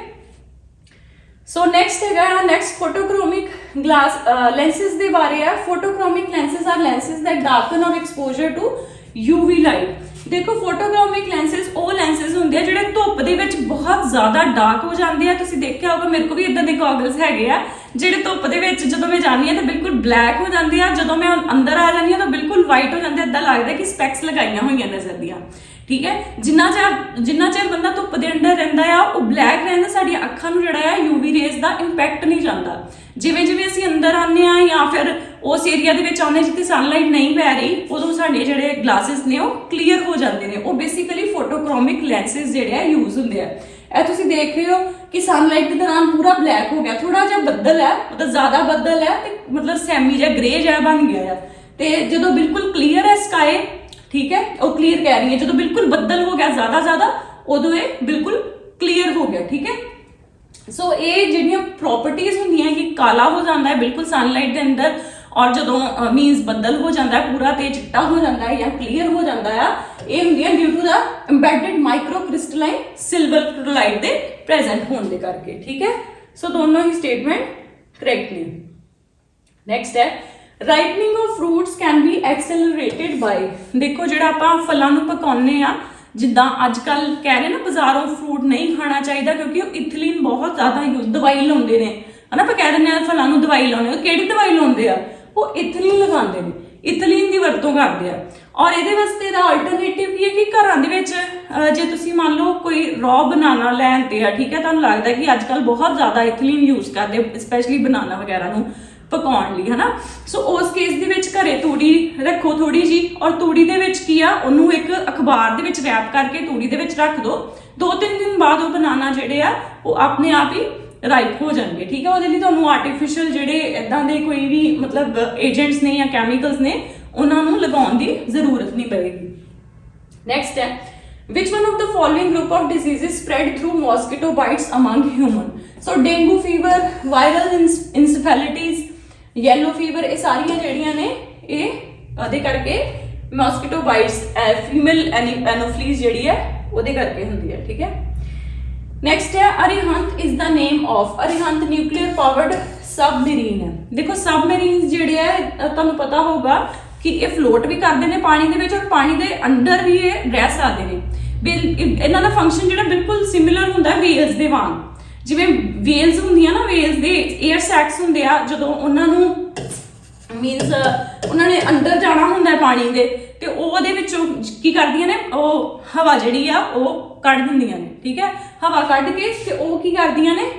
ਸੋ ਨੈਕਸਟ ਹੈਗਾ ਨੈਕਸਟ ਫੋਟੋਕ੍ਰੋਮਿਕ ਗਲਾਸ ਲੈਂਸਸ ਦੇ ਬਾਰੇ ਆ। Photochromic lenses are lenses that darken on exposure to UV light ਦੇਖੋ ਫੋਟੋਕ੍ਰੋਮਿਕ ਲੈਂਸਸ ਉਹ ਲੈਂਸਸ ਹੁੰਦੇ ਆ ਜਿਹੜੇ ਧੁੱਪ ਦੇ ਵਿੱਚ ਬਹੁਤ ਜ਼ਿਆਦਾ ਡਾਰਕ ਹੋ ਜਾਂਦੇ ਆ। ਤੁਸੀਂ ਦੇਖਿਆ ਹੋਗਾ ਮੇਰੇ ਕੋਲ ਵੀ ਇਦਾਂ ਦੇ ਗੋਗਲਸ ਹੈਗੇ ਆ, ਜਿਹੜੇ ਧੁੱਪ ਦੇ ਵਿੱਚ ਜਦੋਂ ਮੈਂ ਜਾਂਦੀ ਆ ਤਾਂ ਬਿਲਕੁਲ ਬਲੈਕ ਹੋ ਜਾਂਦੇ ਆ। ਜਦੋਂ ਮੈਂ ਅੰਦਰ ਆ ਜਾਂਦੀ ਆ ਤਾਂ ਬਿਲਕੁਲ ਵਾਈਟ ਹੋ ਜਾਂਦੇ ਇਦਾਂ ਲੱਗਦਾ ਕਿ ਸਪੈਕਸ ਲਗਾਈਆਂ ਹੋਈਆਂ ਨਜ਼ਰ ਦੀਆਂ। ਠੀਕ ਹੈ? ਜਿੰਨਾ ਚਿਰ ਜਿੰਨਾ ਚਿਰ ਬੰਦਾ ਧੁੱਪ ਦੇ ਅੰਦਰ ਰਹਿੰਦਾ ਆ, ਉਹ ਬਲੈਕ ਰਹਿੰਦਾ, ਸਾਡੀਆਂ ਅੱਖਾਂ ਨੂੰ ਜਿਹੜਾ ਆ ਯੂਵੀ ਰੇਜ਼ ਦਾ ਇੰਪੈਕਟ ਨਹੀਂ ਜਾਂਦਾ। ਜਿਵੇਂ ਜਿਵੇਂ ਅਸੀਂ ਅੰਦਰ ਆਉਂਦੇ ਆ ਜਾਂ ਫਿਰ ਉਸ ਏਰੀਆ ਦੇ ਵਿੱਚ ਆਉਂਦੇ ਜਿੱਥੇ ਸਨਲਾਈਟ ਨਹੀਂ ਪੈ ਰਹੀ, ਉਦੋਂ ਸਾਡੇ ਜਿਹੜੇ ਗਲਾਸਸ ਨੇ, ਉਹ ਕਲੀਅਰ ਹੋ ਜਾਂਦੇ ਨੇ। ਉਹ ਬੇਸਿਕਲੀ ਫੋਟੋਕ੍ਰੋਮਿਕ ਲੈਂਸਸ ਜਿਹੜੇ ਆ ਯੂਜ਼ ਹੁੰਦੇ ਆ। ਇਹ ਤੁਸੀਂ ਦੇਖ ਰਹੇ ਹੋ ਕਿ ਸਨਲਾਈਟ ਦੇ ਦੌਰਾਨ ਪੂਰਾ ਬਲੈਕ ਹੋ ਗਿਆ। ਥੋੜਾ ਜਿਹਾ ਬੱਦਲ ਹੈ, ਮਤਲਬ ਜ਼ਿਆਦਾ ਬੱਦਲ ਹੈ ਤੇ ਮਤਲਬ ਸੈਮੀ ਜਿਹਾ ਗ੍ਰੇ ਜਿਹਾ ਬਣ ਗਿਆ ਆ। ਤੇ ਜਦੋਂ ਬਿਲਕੁਲ ਕਲੀਅਰ ਹੈ ਸਕਾਈ ਠੀਕ ਹੈ? ਉਹ ਕਲੀਅਰ ਕਹਿ ਰਹੀ ਹੈ। ਜਦੋਂ ਬਿਲਕੁਲ ਬੱਦਲ ਹੋ ਗਿਆ, ਜ਼ਿਆਦਾ ਜ਼ਿਆਦਾ, ਉਦੋਂ ਇਹ ਬਿਲਕੁਲ ਕਲੀਅਰ ਹੋ ਗਿਆ, ਠੀਕ ਹੈ? ਸੋ ਇਹ ਜਿਹੜੀਆਂ ਪ੍ਰਾਪਰਟੀਆਂ ਹੁੰਦੀਆਂ ਕਿ ਕਾਲਾ ਹੋ ਜਾਂਦਾ ਹੈ, ਬਿਲਕੁਲ ਸਨਲਾਈਟ ਦੇ ਅੰਦਰ, ਔਰ ਜਦੋਂ ਮੀਨਸ ਬੱਦਲ ਹੋ ਜਾਂਦਾ ਹੈ, ਪੂਰਾ ਤੇ ਚਿੱਟਾ ਹੋ ਜਾਂਦਾ ਹੈ ਜਾਂ ਕਲੀਅਰ ਹੋ ਜਾਂਦਾ ਆ ਇਹ ਹੁੰਦੀਆਂ due to the embedded micro crystalline silver chloride ਦੇ ਪ੍ਰੈਜ਼ੈਂਟ ਹੋਣ ਦੇ ਕਰਕੇ, ਠੀਕ ਹੈ? ਸੋ ਦੋਨੋਂ ਹੀ ਸਟੇਟਮੈਂਟ ਕਰੈਕਟ ਨੇ। ਨੈਕਸਟ ਹੈ ripening of fruits can be accelerated by ਦੇਖੋ ਜਿਹੜਾ ਆਪਾਂ ਫਲਾਂ ਨੂੰ ਪਕਾਉਂਦੇ ਆ ਜਿੱਦਾਂ ਅੱਜ ਕੱਲ ਕਹਿ ਰਹੇ ਨਾ ਬਾਜ਼ਾਰੋਂ ਫਰੂਟ ਨਹੀਂ ਖਾਣਾ ਚਾਹੀਦਾ ਕਿਉਂਕਿ ਉਹ ਇਥਿਲੀਨ ਬਹੁਤ ਜ਼ਿਆਦਾ ਯੂਜ਼ ਦਵਾਈ ਲਾਉਂਦੇ ਨੇ। ਹਨਾ ਆਪਾਂ ਕਹਿ ਦਿੰਦੇ ਆ ਫਲਾਂ ਨੂੰ ਦਵਾਈ ਲਾਉਂਦੇ ਉਹ ਕਿਹੜੀ ਦਵਾਈ ਲਾਉਂਦੇ ਆ? ਉਹ ਇਥਲੀਨ ਲਗਾਉਂਦੇ ਨੇ। ਇਥਲੀਨ ਦੀ ਵਰਤੋਂ ਕਰਦੇ ਆ। ਔਰ ਇਹਦੇ ਵਾਸਤੇ ਦਾ ਆਲਟਰਨੇਟਿਵ ਕੀ ਹੈ ਕਿ ਘਰਾਂ ਦੇ ਵਿੱਚ ਜੇ ਤੁਸੀਂ ਮੰਨ ਲਓ ਕੋਈ ਰॉ ਬਨਾਨਾ ਲੈਣ ਤੇ ਆ, ਠੀਕ ਹੈ, ਤੁਹਾਨੂੰ ਲੱਗਦਾ ਕਿ ਅੱਜ ਕੱਲ ਬਹੁਤ ਜ਼ਿਆਦਾ ਇਥਿਲੀਨ ਯੂਜ਼ ਕਰਦੇ ਸਪੈਸ਼ਲੀ ਬਨਾਨਾ ਵਗੈਰਾ ਨੂੰ। ਪਕਾਉਣ ਲਈ, ਹਨਾ? ਸੋ ਉਸ ਕੇਸ ਦੇ ਵਿੱਚ ਘਰੇ ਤੂੜੀ ਰੱਖੋ ਥੋੜੀ ਜੀ ਔਰ ਤੂੜੀ ਦੇ ਵਿੱਚ ਕੀ ਆ? ਉਹਨੂੰ ਇੱਕ ਅਖਬਾਰ ਦੇ ਵਿੱਚ ਰੈਪ ਕਰਕੇ ਤੂੜੀ ਦੇ ਵਿੱਚ ਰੱਖ ਦਿਓ ਦੋ। ਤਿੰਨ ਦਿਨ ਬਾਅਦ ਉਹ ਬਨਾਨਾ ਜਿਹੜੇ ਆ, ਉਹ ਆਪਣੇ ਆਪ ਹੀ ਰਾਈਪ ਹੋ ਜਾਣਗੇ, ਠੀਕ ਹੈ ਉਹਦੇ ਲਈ ਤੁਹਾਨੂੰ ਆਰਟੀਫੀਸ਼ੀਅਲ ਜਿਹੜੇ ਇਦਾਂ ਦੇ ਕੋਈ ਵੀ ਮਤਲਬ ਏਜੰਟਸ ਨੇ ਜਾਂ ਕੈਮੀਕਲਸ ਨੇ, ਉਹਨਾਂ ਨੂੰ ਲਗਾਉਣ ਦੀ ਜ਼ਰੂਰਤ ਨਹੀਂ ਪਏਗੀ। ਨੈਕਸਟ ਹੈ, which one of the following group of diseases spread through mosquito bites among human? So, dengue fever, viral encephalitis yellow fever ਇਹ ਸਾਰੀਆਂ ਜਿਹੜੀਆਂ ਨੇ ਇਹ, ਉਹਦੇ ਕਰਕੇ mosquito bites ਫੀਮੇਲ ਐਨੋਫਲੀਜ਼ ਜਿਹੜੀ ਹੈ, ਉਹਦੇ ਕਰਕੇ ਹੁੰਦੀ ਹੈ, ਠੀਕ ਹੈ? ਨੈਕਸਟ ਹੈ, Arihant is the name of Arihant nuclear powered submarine ਹੈ। ਦੇਖੋ ਸਬਮਰੀਨਸ ਜਿਹੜੇ ਹੈ ਤੁਹਾਨੂੰ ਪਤਾ ਹੋਊਗਾ ਕਿ ਇਹ ਫਲੋਟ ਵੀ ਕਰਦੇ ਨੇ ਪਾਣੀ ਦੇ ਵਿੱਚ ਔਰ ਪਾਣੀ ਦੇ ਅੰਦਰ ਵੀ ਇਹ ਰਹਿ ਸਕਦੇ ਨੇ। ਬਿਲ- ਇਹਨਾਂ ਦਾ ਫੰਕਸ਼ਨ ਜਿਹੜਾ ਬਿਲਕੁਲ ਸਿਮਿਲਰ ਹੁੰਦਾ ਹੈ ਵੇਲਸ ਦੇ ਵਾਂਗ। ਜਿਵੇਂ ਵੇਲਸ ਹੁੰਦੀਆਂ ਨਾ ਵੇਲਸ ਦੇ 에ਅਰ ਸੈਕਸ ਹੁੰਦੇ ਆ, ਜਦੋਂ ਉਹਨਾਂ ਨੂੰ ਮੀਨਸ ਉਹਨਾਂ ਨੇ ਅੰਦਰ ਜਾਣਾ ਹੁੰਦਾ ਹੈ ਪਾਣੀ ਦੇ, ਤੇ ਉਹ ਉਹਦੇ ਵਿੱਚੋਂ ਕੀ ਕਰਦੀਆਂ ਨੇ, ਉਹ ਹਵਾ ਜਿਹੜੀ ਆ, ਉਹ ਕੱਢ ਦਿੰਦੀਆਂ ਨੇ, ਠੀਕ ਹੈ? ਹਵਾ ਕੱਢ ਕੇ ਤੇ ਉਹ ਕੀ ਕਰਦੀਆਂ ਨੇ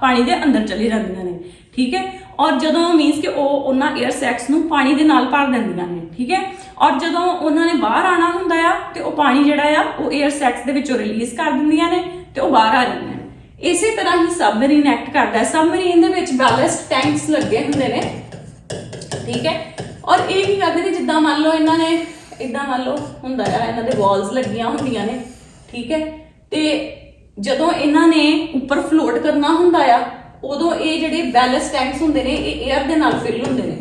ਪਾਣੀ ਦੇ ਅੰਦਰ ਚਲੀ ਜਾਂਦੀਆਂ ਨੇ, ਠੀਕ ਹੈ? ਔਰ ਜਦੋਂ ਮੀਨਸ ਕਿ ਉਹ ਉਹਨਾਂ 에ਅਰ ਸੈਕਸ ਨੂੰ ਪਾਣੀ ਦੇ ਨਾਲ ਭਰ ਦਿੰਦੀਆਂ ਨੇ, ਠੀਕ ਹੈ? ਔਰ ਜਦੋਂ ਉਹਨਾਂ ਨੇ ਬਾਹਰ ਆਣਾ ਹੁੰਦਾ ਆ, ਤੇ ਉਹ ਪਾਣੀ ਜਿਹੜਾ ਆ, ਉਹ 에ਅਰ ਸੈਕਸ ਦੇ ਵਿੱਚੋਂ ਰਿਲੀਜ਼ ਕਰ ਦਿੰਦੀਆਂ ਨੇ, ਤੇ ਉਹ ਬਾਹਰ ਆ ਜਾਂਦੀਆਂ ਇਸੇ ਤਰ੍ਹਾਂ ਹੀ ਸਬਮਰੀਨ ਐਕਟ ਕਰਦਾ ਹੈ। ਸਬਮਰੀਨ ਦੇ ਵਿੱਚ ਬੈਲਸਟ ਟੈਂਕਸ ਲੱਗੇ ਹੁੰਦੇ ਨੇ। ਠੀਕ ਹੈ? ਔਰ ਇਹ ਕੀ ਕਰਦੇ ਨੇ, ਜਿੱਦਾਂ ਮੰਨ ਲਓ ਇਹਨਾਂ ਨੇ, ਇਦਾਂ ਮੰਨ ਲਓ ਹੁੰਦਾ ਆ, ਇਹਨਾਂ ਦੇ ਵਾਲਸ ਲੱਗੀਆਂ ਹੁੰਦੀਆਂ ਨੇ। ਠੀਕ ਹੈ? ਤੇ ਜਦੋਂ ਇਹਨਾਂ ਨੇ ਉੱਪਰ ਫਲੋਟ ਕਰਨਾ ਹੁੰਦਾ ਆ, ਉਦੋਂ ਇਹ ਜਿਹੜੇ ਬੈਲੈਂਸ ਟੈਂਕਸ ਹੁੰਦੇ ਨੇ, ਇਹ 에ਅਰ ਦੇ ਨਾਲ ਫਿਲ ਹੁੰਦੇ ਨੇ।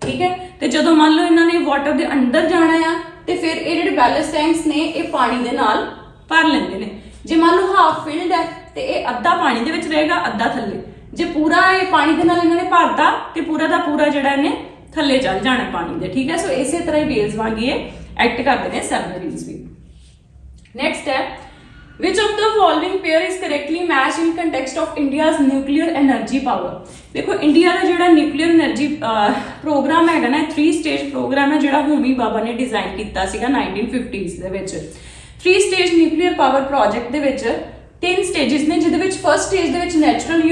ਠੀਕ ਹੈ? ਤੇ ਜਦੋਂ ਮੰਨ ਲਓ ਇਹਨਾਂ ਨੇ ਵਾਟਰ ਦੇ ਅੰਦਰ ਜਾਣਾ ਆ, ਤੇ ਫਿਰ ਇਹ ਜਿਹੜੇ ਬੈਲੈਂਸ ਟੈਂਕਸ ਨੇ, ਇਹ ਪਾਣੀ ਦੇ ਨਾਲ ਭਰ ਲੈਂਦੇ ਨੇ। ਜੇ ਮੰਨ ਲਓ ਹਾਫ ਫਿਲਡ ਹੈ ਤੇ ਇਹ ਅੱਧਾ ਪਾਣੀ ਦੇ ਵਿੱਚ ਰਹੇਗਾ, ਅੱਧਾ ਥੱਲੇ। ਜੇ ਪੂਰਾ ਇਹ ਪਾਣੀ ਦੇ ਨਾਲ ਇਹਨਾਂ ਨੇ ਭਰਦਾ ਤੇ ਪੂਰਾ ਦਾ ਪੂਰਾ ਜਿਹੜਾ ਇਹਨੇ ਥੱਲੇ ਚੱਲ ਜਾਣਾ ਪਾਣੀ ਦੇ, ਠੀਕ ਹੈ? ਸੋ ਇਸੇ ਤਰ੍ਹਾਂ ਹੀ ਵੇਲਸ ਵਾਂਗੀ ਇਹ ਐਕਟ ਕਰਦੇ ਨੇ ਸਬਮਰੀਨਸ ਵੀ। ਨੈਕਸਟ ਹੈ, Which of the following pair is correctly match in context of India's nuclear energy power ਦੇਖੋ ਇੰਡੀਆ ਦਾ ਜਿਹੜਾ ਨਿਊਕਲੀਅਰ એનર્ਜੀ ਪ੍ਰੋਗਰਾਮ ਹੈਗਾ ਨਾ 3 ਸਟੇਜ ਪ੍ਰੋਗਰਾਮ ਹੈ ਜਿਹੜਾ ਹੋਮੀ ਬਾਬਾ ਨੇ ਡਿਜ਼ਾਈਨ ਕੀਤਾ ਸੀਗਾ 1950s ਦੇ ਵਿੱਚ। 3 ਸਟੇਜ ਨਿਊਕਲੀਅਰ ਪਾਵਰ ਪ੍ਰੋਜੈਕਟ ਦੇ ਵਿੱਚ ਤਿੰਨ ਸਟੇजेस ਨੇ, ਜਿਹਦੇ ਵਿੱਚ ਫਰਸਟ ਸਟੇਜ ਦੇ ਵਿੱਚ ਨੈਚੁਰਲ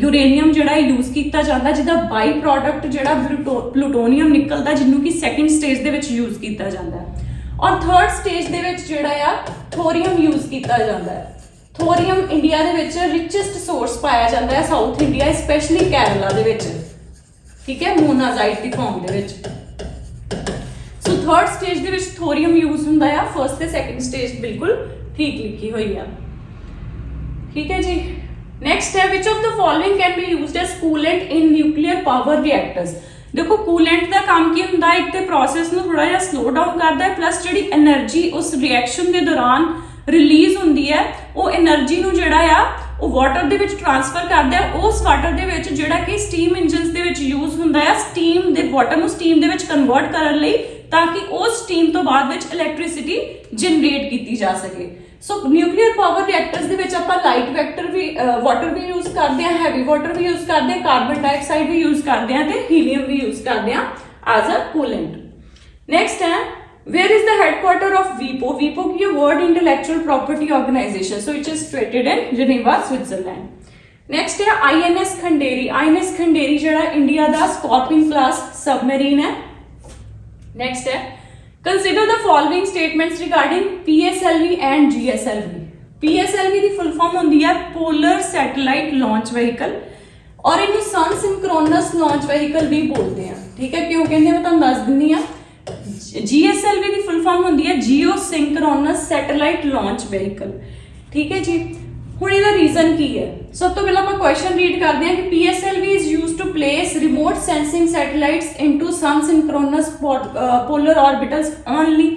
ਯੂਰੇਨੀਅਮ ਜਿਹੜਾ ਯੂਜ਼ ਕੀਤਾ ਜਾਂਦਾ, ਜਿਹਦਾ ਬਾਈ ਪ੍ਰੋਡਕਟ ਜਿਹੜਾ ਪਲੂਟੋ- ਪਲੂਟੋਨੀਅਮ ਨਿਕਲਦਾ, ਜਿਹਨੂੰ ਕਿ ਸੈਕੰਡ ਸਟੇਜ ਦੇ ਵਿੱਚ ਯੂਜ਼ ਕੀਤਾ ਜਾਂਦਾ ਔਰ ਥਰਡ ਸਟੇਜ ਦੇ ਵਿੱਚ ਜਿਹੜਾ ਆ ਥੋਰੀਅਮ ਯੂਜ਼ ਕੀਤਾ ਜਾਂਦਾ ਹੈ। ਥੋਰੀਅਮ ਇੰਡੀਆ ਦੇ ਵਿੱਚ ਰਿਚੈਸਟ ਸੋਰਸ ਪਾਇਆ ਜਾਂਦਾ ਹੈ ਸਾਊਥ ਇੰਡੀਆ ਸਪੈਸ਼ਲੀ ਕੇਰਲਾ ਦੇ ਵਿੱਚ। ਠੀਕ ਹੈ ਮੋਨਾਜ਼ਾਈਟ ਦੀ ਫਾਰਮ ਦੇ ਵਿੱਚ। ਸੋ ਥਰਡ ਸਟੇਜ ਦੇ ਵਿੱਚ ਥੋਰੀਅਮ ਯੂਜ਼ ਹੁੰਦਾ ਆ ਫਰਸਟ ਤੇ ਸੈਕੰਡ ਸਟੇਜ ਬਿਲਕੁਲ ਠੀਕ ਲਿਖੀ ਹੋਈ ਆ। ਠੀਕ ਹੈ ਜੀ? नेक्स्ट है which of the following can be used as coolant in nuclear power reactors ਦੇਖੋ ਕੂਲੈਂਟ ਦਾ ਕੰਮ ਕੀ ਹੁੰਦਾ? ਇੱਕ ਤੇ ਪ੍ਰੋਸੈਸ ਨੂੰ ਥੋੜਾ ਜਿਹਾ ਸਲੋ ਡਾਊਨ ਕਰਦਾ ਹੈ ਪਲੱਸ ਜਿਹੜੀ એનર્ਜੀ ਉਸ ਰਿਐਕਸ਼ਨ ਦੇ ਦੌਰਾਨ ਰਿਲੀਜ਼ ਹੁੰਦੀ ਹੈ, ਉਹ એનર્ਜੀ ਨੂੰ ਜਿਹੜਾ ਆ, ਉਹ ਵਾਟਰ ਦੇ ਵਿੱਚ ਟ੍ਰਾਂਸਫਰ ਕਰਦਾ ਹੈ। ਉਸ ਵਾਟਰ ਦੇ ਵਿੱਚ ਜਿਹੜਾ ਕਿ ਸਟੀਮ ਇੰਜਨਸ ਦੇ ਵਿੱਚ ਯੂਜ਼ ਹੁੰਦਾ ਹੈ ਸਟੀਮ ਦੇ ਵਾਟਰ ਨੂੰ ਸਟੀਮ ਦੇ ਵਿੱਚ ਕਨਵਰਟ ਕਰਨ ਲਈ, ਤਾਂ ਕਿ ਉਸ ਸਟੀਮ ਤੋਂ ਬਾਅਦ ਵਿੱਚ ਇਲੈਕਟ੍ਰਿਸਿਟੀ ਜਨਰੇਟ ਕੀਤੀ ਜਾ ਸਕੇ। ਸੋ ਨਿਊਕਲੀਅਰ ਪਾਵਰ ਰਿਐਕਟਰਸ ਦੇ ਵਿੱਚ ਆਪਾਂ ਲਾਈਟ ਵੈਕਟਰ ਵੀ ਵਾਟਰ ਵੀ ਯੂਜ਼ ਕਰਦੇ ਆ ਹੈਵੀ ਵਾਟਰ ਵੀ ਯੂਜ਼ ਕਰਦੇ ਆ ਕਾਰਬਨ ਡਾਈਆਕਸਾਈਡ ਵੀ ਯੂਜ਼ ਕਰਦੇ ਆ ਤੇ ਹੀਲੀਅਮ ਵੀ ਯੂਜ਼ ਕਰਦੇ ਆ ਐਜ਼ ਅ ਕੂਲੈਂਟ ਨੈਕਸਟ ਹੈ where is the headquarter of WIPO? WIPO is a World Intellectual Property Organization. So it is situated in Geneva, Switzerland. Next है INS Khanderi. INS Khanderi जड़ा India दा Scorpene class submarine है. Next है Consider the following statements regarding PSLV and GSLV. PSLV ਦੀ full form ਹੁੰਦੀ ਹੈ polar satellite launch vehicle ਔਰ ਇਹਨੂੰ ਸਨ ਸਿੰਕਰੋਨਸ ਲਾਂਚ ਵਹੀਕਲ ਵੀ ਬੋਲਦੇ ਆ ਠੀਕ ਹੈ ਕਿਉਂ ਕਹਿੰਦੇ ਮੈਂ ਤੁਹਾਨੂੰ ਦੱਸ ਦਿੰਨੀ ਆ GSLV ਦੀ ਫੁੱਲ ਫਾਰਮ ਹੁੰਦੀ ਹੈ geosynchronous satellite launch vehicle ਠੀਕ ਹੈ ਜੀ ਹੁਣ ਇਹਦਾ ਰੀਜ਼ਨ ਕੀ ਹੈ ਸਭ ਤੋਂ ਪਹਿਲਾਂ ਆਪਾਂ ਕੁਐਸਚਨ ਰੀਡ ਕਰਦੇ ਹਾਂ ਕਿ PSLV is used to place remote sensing satellites into sun synchronous pod- uh, polar orbitals only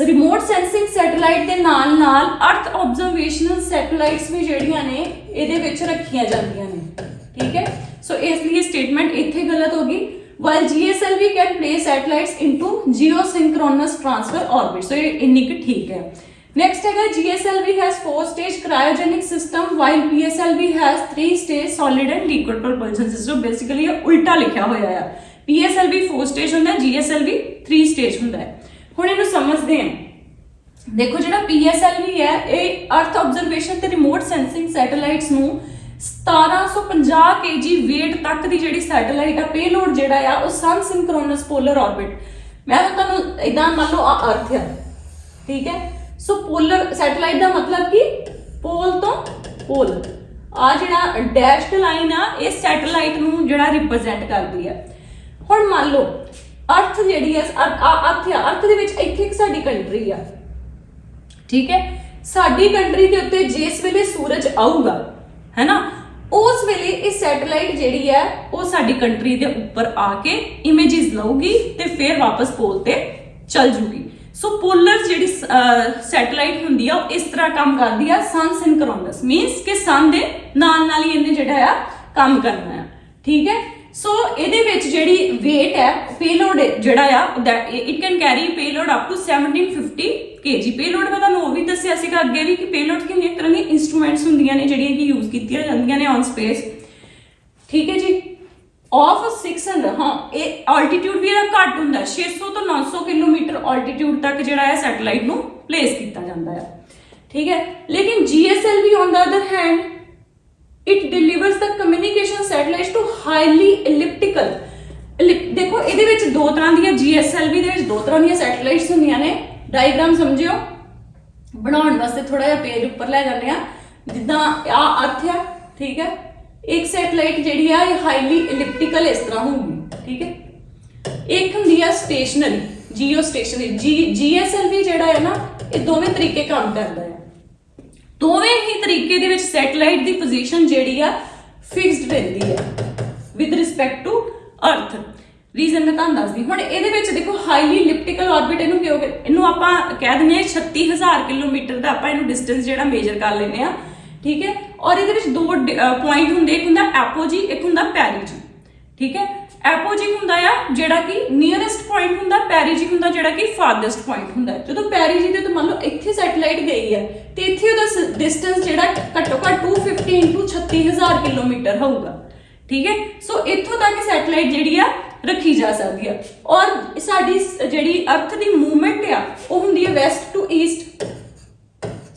remote sensing satellite ਦੇ ਨਾਲ ਨਾਲ ਅਰਥ ਆਬਜ਼ਰਵੇਸ਼ਨਲ ਸੈਟੇਲਾਈਟਸ ਵੀ ਜਿਹੜੀਆਂ ਨੇ ਇਹਦੇ ਵਿੱਚ ਰੱਖੀਆਂ ਜਾਂਦੀਆਂ ਨੇ ਠੀਕ ਹੈ ਸੋ ਇਸ ਲਈ ਸਟੇਟਮੈਂਟ ਇੱਥੇ ਗਲਤ ਹੋ ਗਈ while GSLV can place satellites into geosynchronous transfer orbit so ਇਹ ਇੰਨੀ ਕਿ ਠੀਕ ਹੈ next ਹੈਗਾ GSLV has four stage cryogenic system while PSLV has three stage solid and liquid propulsion system basically ਇਹ ਉਲਟਾ ਲਿਖਿਆ ਹੋਇਆ ਆ PSLV four stage ਹੁੰਦਾ ਹੈ GSLV three stage ਹੁੰਦਾ ਹੈ ਹੁਣ ਇਹਨੂੰ ਸਮਝਦੇ ਹਾਂ ਦੇਖੋ ਜਿਹੜਾ PSLV ਹੈ ਇਹ ਅਰਥ ਆਬਜ਼ਰਵੇਸ਼ਨ ਤੇ ਰਿਮੋਟ ਸੈਂਸਿੰਗ ਸੈਟੇਲਾਈਟਸ ਨੂੰ 1750 kg weight ਤੱਕ ਦੀ ਜਿਹੜੀ ਸੈਟੇਲਾਈਟ ਆ ਪੇਲੋਡ ਜਿਹੜਾ ਆ ਉਹ ਸਨ ਸਿੰਕਰੋਨਸ ਪੋਲਰ ਆਰਬਿਟ ਮੈਂ ਹੁਣ ਤੁਹਾਨੂੰ ਇਦਾਂ ਮੰਨ ਲਓ ਆ ਅਰਥ ਆ ਠੀਕ ਹੈ ਸੋ ਪੋਲਰ ਸੈਟੇਲਾਈਟ ਦਾ ਮਤਲਬ ਕੀ ਪੋਲ ਤੋਂ ਪੋਲ ਆ ਜਿਹੜਾ ਡੈਸ਼ਡ ਲਾਈਨ ਆ ਇਹ ਸੈਟੇਲਾਈਟ ਨੂੰ ਜਿਹੜਾ ਰਿਪਰੈਜ਼ੈਂਟ ਕਰਦੀ ਆ ਹੁਣ ਮੰਨ ਲਓ ਅਰਥ ਜਿਹੜੀ ਹੈ ਅਰਥ ਆ ਅਰਥ ਦੇ ਵਿੱਚ ਇੱਥੇ ਇੱਕ ਸਾਡੀ ਕੰਟਰੀ ਆ ਠੀਕ ਹੈ ਸਾਡੀ ਕੰਟਰੀ ਦੇ ਉੱਤੇ ਜਿਸ ਵੇਲੇ ਸੂਰਜ ਆਊਗਾ ਹੈਨਾ ਉਸ ਵੇਲੇ ਇਹ ਸੈਟੇਲਾਈਟ ਜਿਹੜੀ ਹੈ ਉਹ ਸਾਡੀ ਕੰਟਰੀ ਦੇ ਉੱਪਰ ਆ ਕੇ ਇਮੇजेस ਲਊਗੀ ਤੇ ਫਿਰ ਵਾਪਸ ਪੋਲ ਤੇ ਚੱਲ ਜੂਗੀ ਸੋ ਪੋਲਰ ਜਿਹੜੀ uh, ਸੈਟੇਲਾਈਟ ਹੁੰਦੀ ਆ, ਉਹ ਇਸ ਤਰ੍ਹਾਂ ਕੰਮ ਕਰਦੀ ਆ ਸਨ ਸਿੰਕਰੋਨਸ ਮੀਨਸ ਕਿ ਸਨ ਦੇ ਨਾਲ ਨਾਲ ਹੀ ਇਹਨੇ ਜਿਹੜਾ ਆ, ਕੰਮ ਕਰਨਾ ਆ। ਠੀਕ ਹੈ? ਸੋ ਇਹਦੇ ਵਿੱਚ ਜਿਹੜੀ weight ਹੈ ਪੇਲੋਡ ਜਿਹੜਾ ਆ it can carry payload up to 1750 kg. Payload ਮੈਂ ਤੁਹਾਨੂੰ ਉਹ ਵੀ ਦੱਸਿਆ ਸੀਗਾ ਅੱਗੇ ਵੀ ਕਿ payload ਕਿੰਨੀਆਂ ਤਰ੍ਹਾਂ ਦੀਆਂ ਇਨਸਟਰੂਮੈਂਟਸ ਹੁੰਦੀਆਂ ਨੇ ਜਿਹੜੀਆਂ ਕਿ ਯੂਜ਼ ਕੀਤੀਆਂ ਜਾਂਦੀਆਂ ਨੇ ਔਨ ਸਪੇਸ ਠੀਕ ਹੈ ਜੀ? ਆਫ 600 ਹਾਂ, ਇਹ altitude ਵੀ ਇਹਦਾ ਘੱਟ ਹੁੰਦਾ ਹੈ 600 ਤੋਂ 900 ਕਿਲੋਮੀਟਰ altitude ਤੱਕ ਜਿਹੜਾ ਹੈ ਸੈਟੇਲਾਈਟ ਨੂੰ ਪਲੇਸ ਕੀਤਾ ਜਾਂਦਾ ਹੈ। ਠੀਕ ਹੈ? ਲੇਕਿਨ GSLV on the other hand, it delivers the communication satellites to highly elliptical ਦੇਖੋ, ਇਹਦੇ ਵਿੱਚ ਦੋ ਤਰ੍ਹਾਂ ਦੀਆਂ GSLV ਦੇ ਵਿੱਚ ਦੋ ਤਰ੍ਹਾਂ ਦੀਆਂ ਸੈਟੇਲਾਈਟਸ ਹੁੰਦੀਆਂ ਨੇ। ਡਾਇਗ੍ਰਾਮ ਸਮਝਿਓ? ਬਣਾਉਣ ਵਾਸਤੇ ਥੋੜਾ ਜਿਹਾ ਪੇਜ ਉੱਪਰ ਲੈ ਜਾਂਦੇ ਆ ਜਿੱਦਾਂ ਆ ਅਰਥ ਆ, ਠੀਕ ਹੈ? ਇੱਕ ਸੈਟੇਲਾਈਟ ਜਿਹੜੀ ਆ, ਇਹ ਹਾਈਲੀ ਇਲਿਪਟੀਕਲ ਇਸ ਤਰ੍ਹਾਂ ਹੋਊਗੀ ਠੀਕ ਹੈ? ਇੱਕ ਹੁੰਦੀ ਆ ਸਟੇਸ਼ਨਰੀ ਜੀਓ ਸਟੇਸ਼ਨਰੀ ਜੀ ਜੀਐਸਐਲਵੀ ਜਿਹੜਾ ਹੈ ਨਾ, ਇਹ ਦੋਵੇਂ ਤਰੀਕੇ ਕੰਮ ਕਰਦਾ ਹੈ ਦੋਵੇਂ ਹੀ ਤਰੀਕੇ ਦੇ ਵਿੱਚ ਸੈਟੇਲਾਈਟ ਦੀ ਪੋਜੀਸ਼ਨ ਜਿਹੜੀ ਆ ਫਿਕਸਡ ਰਹਿੰਦੀ ਹੈ with respect to earth reason ਮੈਂ ਤੁਹਾਨੂੰ ਦੱਸਦੀ, ਹੁਣ ਇਹਦੇ ਵਿੱਚ ਦੇਖੋ ਹਾਈਲੀ ਇਲਿਪਟੀਕਲ ਆਰਬਿਟ ਇਹਨੂੰ ਕਿਉਂ ਇਹਨੂੰ ਆਪਾਂ ਕਹਿ ਦਿੰਦੇ ਹਾਂ 36000 ਕਿਲੋਮੀਟਰ ਦਾ ਆਪਾਂ ਇਹਨੂੰ ਡਿਸਟੈਂਸ ਜਿਹੜਾ ਮੇਜਰ ਕਰ ਲੈਂਦੇ ਆ ਠੀਕ ਹੈ? ਔਰ ਇਹਦੇ ਵਿੱਚ ਦੋ ਪੁਆਇੰਟ ਹੁੰਦੇ, ਇੱਕ ਹੁੰਦਾ ਐਪੋਜੀ ਇੱਕ ਹੁੰਦਾ ਪੈਰੀਜੀ ਠੀਕ ਹੈ? ਐਪੋਜੀ ਹੁੰਦਾ ਆ ਜਿਹੜਾ ਕਿ ਨੀਅਰੈਸਟ ਪੁਆਇੰਟ ਹੁੰਦਾ ਪੈਰੀਜੀ ਹੁੰਦਾ ਜਿਹੜਾ ਕਿ ਫਾਰਦੈਸਟ ਪੁਆਇੰਟ ਹੁੰਦਾ। ਹੈ। ਜਦੋਂ ਪੈਰੀਜੀ ਤੇ ਤਾਂ ਮੰਨ ਲਓ ਇੱਥੇ ਸੈਟੇਲਾਈਟ ਗਈ ਹੈ ਤੇ ਇੱਥੇ ਉਹਦਾ ਡਿਸਟੈਂਸ ਜਿਹੜਾ ਘੱਟੋ ਘੱਟ 250 into 36000 ਕਿਲੋਮੀਟਰ ਹੋਊਗਾ। ਠੀਕ ਹੈ? ਸੋ ਇੱਥੋਂ ਤੱਕ ਸੈਟੇਲਾਈਟ ਜਿਹੜੀ ਆ ਰੱਖੀ ਜਾ ਸਕਦੀ ਆ। ਔਰ ਸਾਡੀ ਜਿਹੜੀ ਅਰਥ ਦੀ ਮੂਵਮੈਂਟ ਆ, ਉਹ ਹੁੰਦੀ ਹੈ west to east